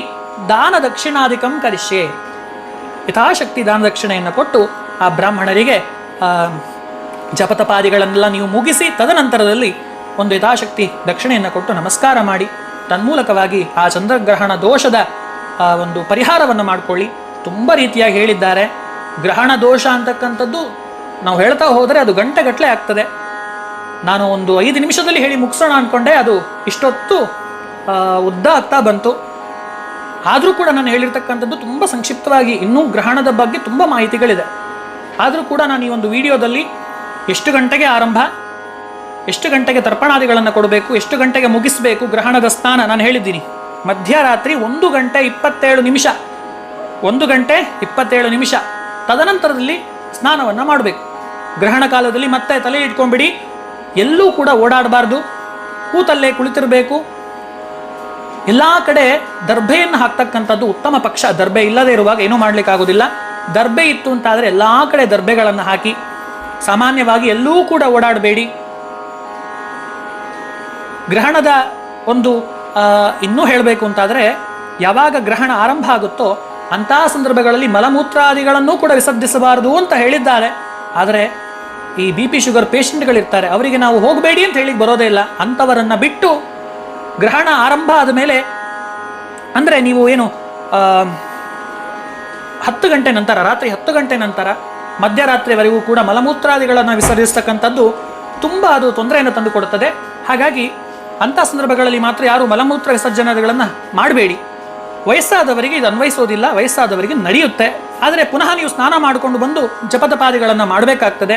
ದಾನ ದಕ್ಷಿಣಾಧಿಕಂ ಕರಿಷ್ಯೆ. ಯಥಾಶಕ್ತಿ ದಾನ ದಕ್ಷಿಣೆಯನ್ನು ಕೊಟ್ಟು ಆ ಬ್ರಾಹ್ಮಣರಿಗೆ ಜಪತಪಾದಿಗಳನ್ನೆಲ್ಲ ನೀವು ಮುಗಿಸಿ ತದನಂತರದಲ್ಲಿ ಒಂದು ಯಥಾಶಕ್ತಿ ದಕ್ಷಿಣೆಯನ್ನು ಕೊಟ್ಟು ನಮಸ್ಕಾರ ಮಾಡಿ. ತನ್ಮೂಲಕವಾಗಿ ಆ ಚಂದ್ರಗ್ರಹಣ ದೋಷದ ಆ, ಒಂದು ಪರಿಹಾರವನ್ನು ಮಾಡಿಕೊಳ್ಳಿ. ತುಂಬ ರೀತಿಯಾಗಿ ಹೇಳಿದ್ದಾರೆ. ಗ್ರಹಣ ದೋಷ ಅಂತಕ್ಕಂಥದ್ದು ನಾವು ಹೇಳ್ತಾ ಹೋದರೆ ಅದು ಗಂಟೆಗಟ್ಟಲೆ ಆಗ್ತದೆ. ನಾನು ಒಂದು ಐದು ನಿಮಿಷದಲ್ಲಿ ಹೇಳಿ ಮುಗಿಸೋಣ ಅಂದ್ಕೊಂಡೆ ಅದು ಇಷ್ಟೊತ್ತು ಉದ್ದ ಆಗ್ತಾ ಬಂತು. ಆದರೂ ಕೂಡ ನಾನು ಹೇಳಿರ್ತಕ್ಕಂಥದ್ದು ತುಂಬ ಸಂಕ್ಷಿಪ್ತವಾಗಿ ಇನ್ನೂ ಗ್ರಹಣದ ಬಗ್ಗೆ ತುಂಬ ಮಾಹಿತಿಗಳಿದೆ. ಆದರೂ ಕೂಡ ನಾನು ಈ ಒಂದು ವಿಡಿಯೋದಲ್ಲಿ ಎಷ್ಟು ಗಂಟೆಗೆ ಆರಂಭ ಎಷ್ಟು ಗಂಟೆಗೆ ತರ್ಪಣಾದಿಗಳನ್ನು ಕೊಡಬೇಕು ಎಷ್ಟು ಗಂಟೆಗೆ ಮುಗಿಸಬೇಕು ಗ್ರಹಣದ ಸ್ಥಾನ ನಾನು ಹೇಳಿದ್ದೀನಿ. ಮಧ್ಯರಾತ್ರಿ ಒಂದು ಗಂಟೆ ಇಪ್ಪತ್ತೇಳು ನಿಮಿಷ. ಒಂದು ಗಂಟೆ ಇಪ್ಪತ್ತೇಳು ನಿಮಿಷ. ತದನಂತರದಲ್ಲಿ ಸ್ನಾನವನ್ನು ಮಾಡಬೇಕು. ಗ್ರಹಣ ಕಾಲದಲ್ಲಿ ಮತ್ತೆ ತಲೆ ಇಟ್ಕೊಂಡ್ಬಿಡಿ. ಎಲ್ಲೂ ಕೂಡ ಓಡಾಡಬಾರ್ದು. ಕೂತಲ್ಲೇ ಕುಳಿತಿರಬೇಕು. ಎಲ್ಲ ಕಡೆ ದರ್ಭೆಯನ್ನು ಹಾಕ್ತಕ್ಕಂಥದ್ದು ಉತ್ತಮ ಪಕ್ಷ. ದರ್ಬೆ ಇಲ್ಲದೇ ಇರುವಾಗ ಏನೂ ಮಾಡಲಿಕ್ಕಾಗೋದಿಲ್ಲ. ದರ್ಬೆ ಇತ್ತು ಅಂತಾದರೆ ಎಲ್ಲ ಕಡೆ ದರ್ಬೆಗಳನ್ನು ಹಾಕಿ. ಸಾಮಾನ್ಯವಾಗಿ ಎಲ್ಲೂ ಕೂಡ ಓಡಾಡಬೇಡಿ. ಗ್ರಹಣದ ಒಂದು ಇನ್ನೂ ಹೇಳಬೇಕು ಅಂತಾದರೆ, ಯಾವಾಗ ಗ್ರಹಣ ಆರಂಭ ಆಗುತ್ತೋ ಅಂತಹ ಸಂದರ್ಭಗಳಲ್ಲಿ ಮಲಮೂತ್ರಾದಿಗಳನ್ನು ಕೂಡ ವಿಸರ್ಜಿಸಬಾರದು ಅಂತ ಹೇಳಿದ್ದಾರೆ. ಆದರೆ ಈ ಬಿ ಪಿ ಶುಗರ್ ಪೇಷಂಟ್ಗಳಿರ್ತಾರೆ, ಅವರಿಗೆ ನಾವು ಹೋಗಬೇಡಿ ಅಂತ ಹೇಳಿ ಬರೋದೇ ಇಲ್ಲ. ಅಂಥವರನ್ನು ಬಿಟ್ಟು ಗ್ರಹಣ ಆರಂಭ ಆದ ಮೇಲೆ ಅಂದರೆ ನೀವು ಏನು ಹತ್ತು ಗಂಟೆ ನಂತರ, ರಾತ್ರಿ ಹತ್ತು ಗಂಟೆ ನಂತರ, ಮಧ್ಯರಾತ್ರಿವರೆಗೂ ಕೂಡ ಮಲಮೂತ್ರಾದಿಗಳನ್ನು ವಿಸರ್ಜಿಸ್ತಕ್ಕಂಥದ್ದು ತುಂಬ ಅದು ತೊಂದರೆಯನ್ನು ತಂದುಕೊಡುತ್ತದೆ. ಹಾಗಾಗಿ ಅಂಥ ಸಂದರ್ಭಗಳಲ್ಲಿ ಮಾತ್ರ ಯಾರು ಮಲಮೂತ್ರ ವಿಸರ್ಜನೆಗಳನ್ನು ಮಾಡಬೇಡಿ. ವಯಸ್ಸಾದವರಿಗೆ ಇದು ಅನ್ವಯಿಸೋದಿಲ್ಲ, ವಯಸ್ಸಾದವರಿಗೆ ನಡೆಯುತ್ತೆ. ಆದರೆ ಪುನಃ ನೀವು ಸ್ನಾನ ಮಾಡಿಕೊಂಡು ಬಂದು ಜಪತಪಾದಿಗಳನ್ನು ಮಾಡಬೇಕಾಗ್ತದೆ.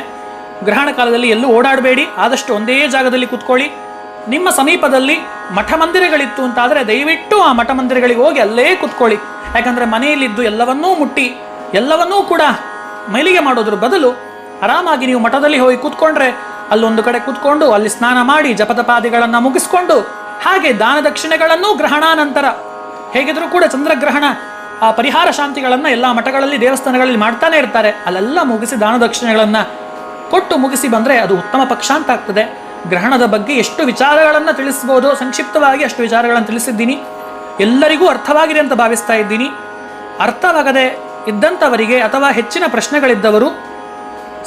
ಗ್ರಹಣ ಕಾಲದಲ್ಲಿ ಎಲ್ಲೂ ಓಡಾಡಬೇಡಿ, ಆದಷ್ಟು ಒಂದೇ ಜಾಗದಲ್ಲಿ ಕೂತ್ಕೊಳ್ಳಿ. ನಿಮ್ಮ ಸಮೀಪದಲ್ಲಿ ಮಠ ಮಂದಿರಗಳಿತ್ತು ಅಂತಾದರೆ ದಯವಿಟ್ಟು ಆ ಮಠ ಮಂದಿರಗಳಿಗೆ ಹೋಗಿ ಅಲ್ಲೇ ಕೂತ್ಕೊಳ್ಳಿ. ಯಾಕಂದರೆ ಮನೆಯಲ್ಲಿದ್ದು ಎಲ್ಲವನ್ನೂ ಮುಟ್ಟಿ, ಎಲ್ಲವನ್ನೂ ಕೂಡ ಮೈಲಿಗೆ ಮಾಡೋದ್ರ ಬದಲು ಆರಾಮಾಗಿ ನೀವು ಮಠದಲ್ಲಿ ಹೋಗಿ ಕೂತ್ಕೊಂಡ್ರೆ ಅಲ್ಲೊಂದು ಕಡೆ ಕೂತ್ಕೊಂಡು ಅಲ್ಲಿ ಸ್ನಾನ ಮಾಡಿ ಜಪತಪಾದಿಗಳನ್ನು ಮುಗಿಸ್ಕೊಂಡು ಹಾಗೆ ದಾನ ದಕ್ಷಿಣೆಗಳನ್ನು ಗ್ರಹಣಾನಂತರ. ಹೇಗಿದ್ರೂ ಕೂಡ ಚಂದ್ರಗ್ರಹಣ ಆ ಪರಿಹಾರ ಶಾಂತಿಗಳನ್ನು ಎಲ್ಲ ಮಠಗಳಲ್ಲಿ, ದೇವಸ್ಥಾನಗಳಲ್ಲಿ ಮಾಡ್ತಾನೆ ಇರ್ತಾರೆ. ಅಲ್ಲೆಲ್ಲ ಮುಗಿಸಿ ದಾನ ದಕ್ಷಿಣೆಗಳನ್ನು ಕೊಟ್ಟು ಮುಗಿಸಿ ಬಂದರೆ ಅದು ಉತ್ತಮ ಪಕ್ಷ ಅಂತ ಆಗ್ತದೆ ಗ್ರಹಣದ ಬಗ್ಗೆ ಎಷ್ಟು ವಿಚಾರಗಳನ್ನು ತಿಳಿಸ್ಬೋದು, ಸಂಕ್ಷಿಪ್ತವಾಗಿ ಅಷ್ಟು ವಿಚಾರಗಳನ್ನು ತಿಳಿಸಿದ್ದೀನಿ. ಎಲ್ಲರಿಗೂ ಅರ್ಥವಾಗಿದೆ ಅಂತ ಭಾವಿಸ್ತಾ ಇದ್ದೀನಿ. ಅರ್ಥವಾಗದೆ ಇದ್ದಂಥವರಿಗೆ ಅಥವಾ ಹೆಚ್ಚಿನ ಪ್ರಶ್ನೆಗಳಿದ್ದವರು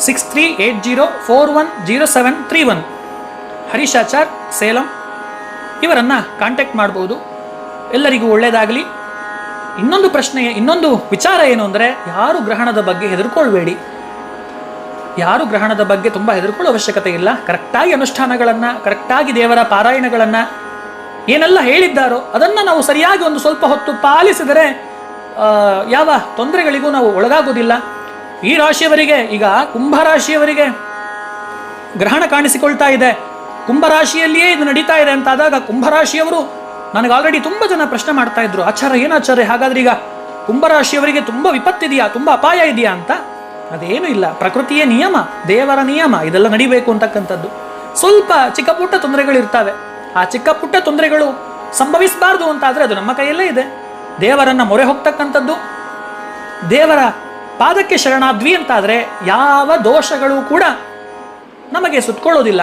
six three eight zero four one zero seven three one. Harishachar, Salem, ಇವರನ್ನು ಕಾಂಟ್ಯಾಕ್ಟ್ ಮಾಡ್ಬೋದು. ಎಲ್ಲರಿಗೂ ಒಳ್ಳೆಯದಾಗಲಿ ಇನ್ನೊಂದು ಪ್ರಶ್ನೆ, ಇನ್ನೊಂದು ವಿಚಾರ ಏನು ಅಂದರೆ, ಯಾರು ಗ್ರಹಣದ ಬಗ್ಗೆ ಹೆದರ್ಕೊಳ್ಬೇಡಿ. ಯಾರು ಗ್ರಹಣದ ಬಗ್ಗೆ ತುಂಬ ಹೆದರ್ಕೊಳ್ಳೋ ಅವಶ್ಯಕತೆ ಇಲ್ಲ. ಕರೆಕ್ಟಾಗಿ ಅನುಷ್ಠಾನಗಳನ್ನು, ಕರೆಕ್ಟಾಗಿ ದೇವರ ಪಾರಾಯಣಗಳನ್ನು ಏನೆಲ್ಲ ಹೇಳಿದ್ದಾರೋ ಅದನ್ನು ನಾವು ಸರಿಯಾಗಿ ಒಂದು ಸ್ವಲ್ಪ ಹೊತ್ತು ಪಾಲಿಸಿದರೆ ಯಾವ ತೊಂದರೆಗಳಿಗೂ ನಾವು ಒಳಗಾಗೋದಿಲ್ಲ. ಈ ರಾಶಿಯವರಿಗೆ, ಈಗ ಕುಂಭರಾಶಿಯವರಿಗೆ ಗ್ರಹಣ ಕಾಣಿಸಿಕೊಳ್ತಾ ಇದೆ. ಕುಂಭರಾಶಿಯಲ್ಲಿಯೇ ಇದು ನಡೀತಾ ಇದೆ ಅಂತಾದಾಗ ಕುಂಭರಾಶಿಯವರು ನನಗೆ ಆಲ್ರೆಡಿ ತುಂಬ ಜನ ಪ್ರಶ್ನೆ ಮಾಡ್ತಾ ಇದ್ರು, ಆಚಾರ್ಯ, ಏನು ಆಚಾರ್ಯ ಹಾಗಾದ್ರೆ ಈಗ ಕುಂಭರಾಶಿಯವರಿಗೆ ತುಂಬ ವಿಪತ್ತಿದೆಯಾ ತುಂಬ ಅಪಾಯ ಇದೆಯಾ? ಅಂತ. ಅದೇನು ಇಲ್ಲ, ಪ್ರಕೃತಿಯ ನಿಯಮ, ದೇವರ ನಿಯಮ, ಇದೆಲ್ಲ ನಡಿಬೇಕು ಅಂತಕ್ಕಂಥದ್ದು. ಸ್ವಲ್ಪ ಚಿಕ್ಕ ಪುಟ್ಟ ತೊಂದರೆಗಳಿರ್ತವೆ. ಆ ಚಿಕ್ಕ ಪುಟ್ಟ ತೊಂದರೆಗಳು ಸಂಭವಿಸಬಾರ್ದು ಅಂತಾದರೆ ಅದು ನಮ್ಮ ಕೈಯಲ್ಲೇ ಇದೆ. ದೇವರನ್ನ ಮೊರೆ ಹೋಗ್ತಕ್ಕಂಥದ್ದು, ದೇವರ ಪಾದಕ್ಕೆ ಶರಣಾದ್ವಿ ಅಂತಾದರೆ ಯಾವ ದೋಷಗಳು ಕೂಡ ನಮಗೆ ಸುತ್ಕೊಳ್ಳೋದಿಲ್ಲ.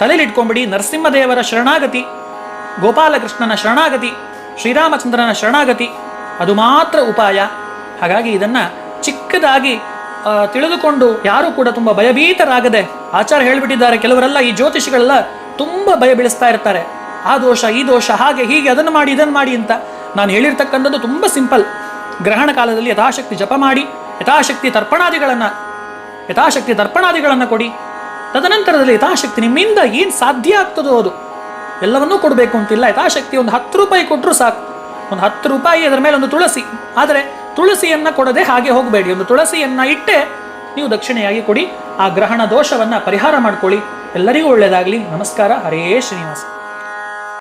ತಲೆಲಿಟ್ಕೊಂಬಿಡಿ ನರಸಿಂಹದೇವರ ಶರಣಾಗತಿ, ಗೋಪಾಲಕೃಷ್ಣನ ಶರಣಾಗತಿ, ಶ್ರೀರಾಮಚಂದ್ರನ ಶರಣಾಗತಿ, ಅದು ಮಾತ್ರ ಉಪಾಯ. ಹಾಗಾಗಿ ಇದನ್ನು ಚಿಕ್ಕದಾಗಿ ತಿಳಿದುಕೊಂಡು ಯಾರು ಕೂಡ ತುಂಬ ಭಯಭೀತರಾಗದೆ ಆಚಾರ ಹೇಳಿಬಿಟ್ಟಿದ್ದಾರೆ. ಕೆಲವರೆಲ್ಲ ಈ ಜ್ಯೋತಿಷಿಗಳೆಲ್ಲ ತುಂಬ ಭಯ ಬೆಳೆಸ್ತಾ ಇರ್ತಾರೆ. ಆ ದೋಷ, ಈ ದೋಷ, ಹಾಗೆ ಹೀಗೆ, ಅದನ್ನು ಮಾಡಿ, ಇದನ್ನು ಮಾಡಿ ಅಂತ ನಾನು ಹೇಳಿರ್ತಕ್ಕಂಥದ್ದು ತುಂಬ ಸಿಂಪಲ್. ಗ್ರಹಣ ಕಾಲದಲ್ಲಿ ಯಥಾಶಕ್ತಿ ಜಪ ಮಾಡಿ, ಯಥಾಶಕ್ತಿ ತರ್ಪಣಾದಿಗಳನ್ನು ಯಥಾಶಕ್ತಿ ತರ್ಪಣಾದಿಗಳನ್ನು ಕೊಡಿ. ತದನಂತರದಲ್ಲಿ ಯಥಾಶಕ್ತಿ ನಿಮ್ಮಿಂದ ಏನು ಸಾಧ್ಯ ಆಗ್ತದೋ ಅದು. ಎಲ್ಲವನ್ನೂ ಕೊಡಬೇಕು ಅಂತಿಲ್ಲ. ಯಥಾಶಕ್ತಿ ಒಂದು ಹತ್ತು ರೂಪಾಯಿ ಕೊಟ್ಟರು ಸಾಕು. ಒಂದು ಹತ್ತು ರೂಪಾಯಿ ಅದರ ಮೇಲೆ ಒಂದು ತುಳಸಿ. ಆದರೆ ತುಳಸಿಯನ್ನು ಕೊಡದೆ ಹಾಗೆ ಹೋಗಬೇಡಿ. ಒಂದು ತುಳಸಿಯನ್ನು ಇಟ್ಟೆ ನೀವು ದಕ್ಷಿಣೆಯಾಗಿ ಕೊಡಿ. ಆ ಗ್ರಹಣ ದೋಷವನ್ನ ಪರಿಹಾರ ಮಾಡ್ಕೊಳ್ಳಿ. ಎಲ್ಲರಿಗೂ ಒಳ್ಳೆಯದಾಗಲಿ ನಮಸ್ಕಾರ. ಹರೇ ಶ್ರೀನಿವಾಸ.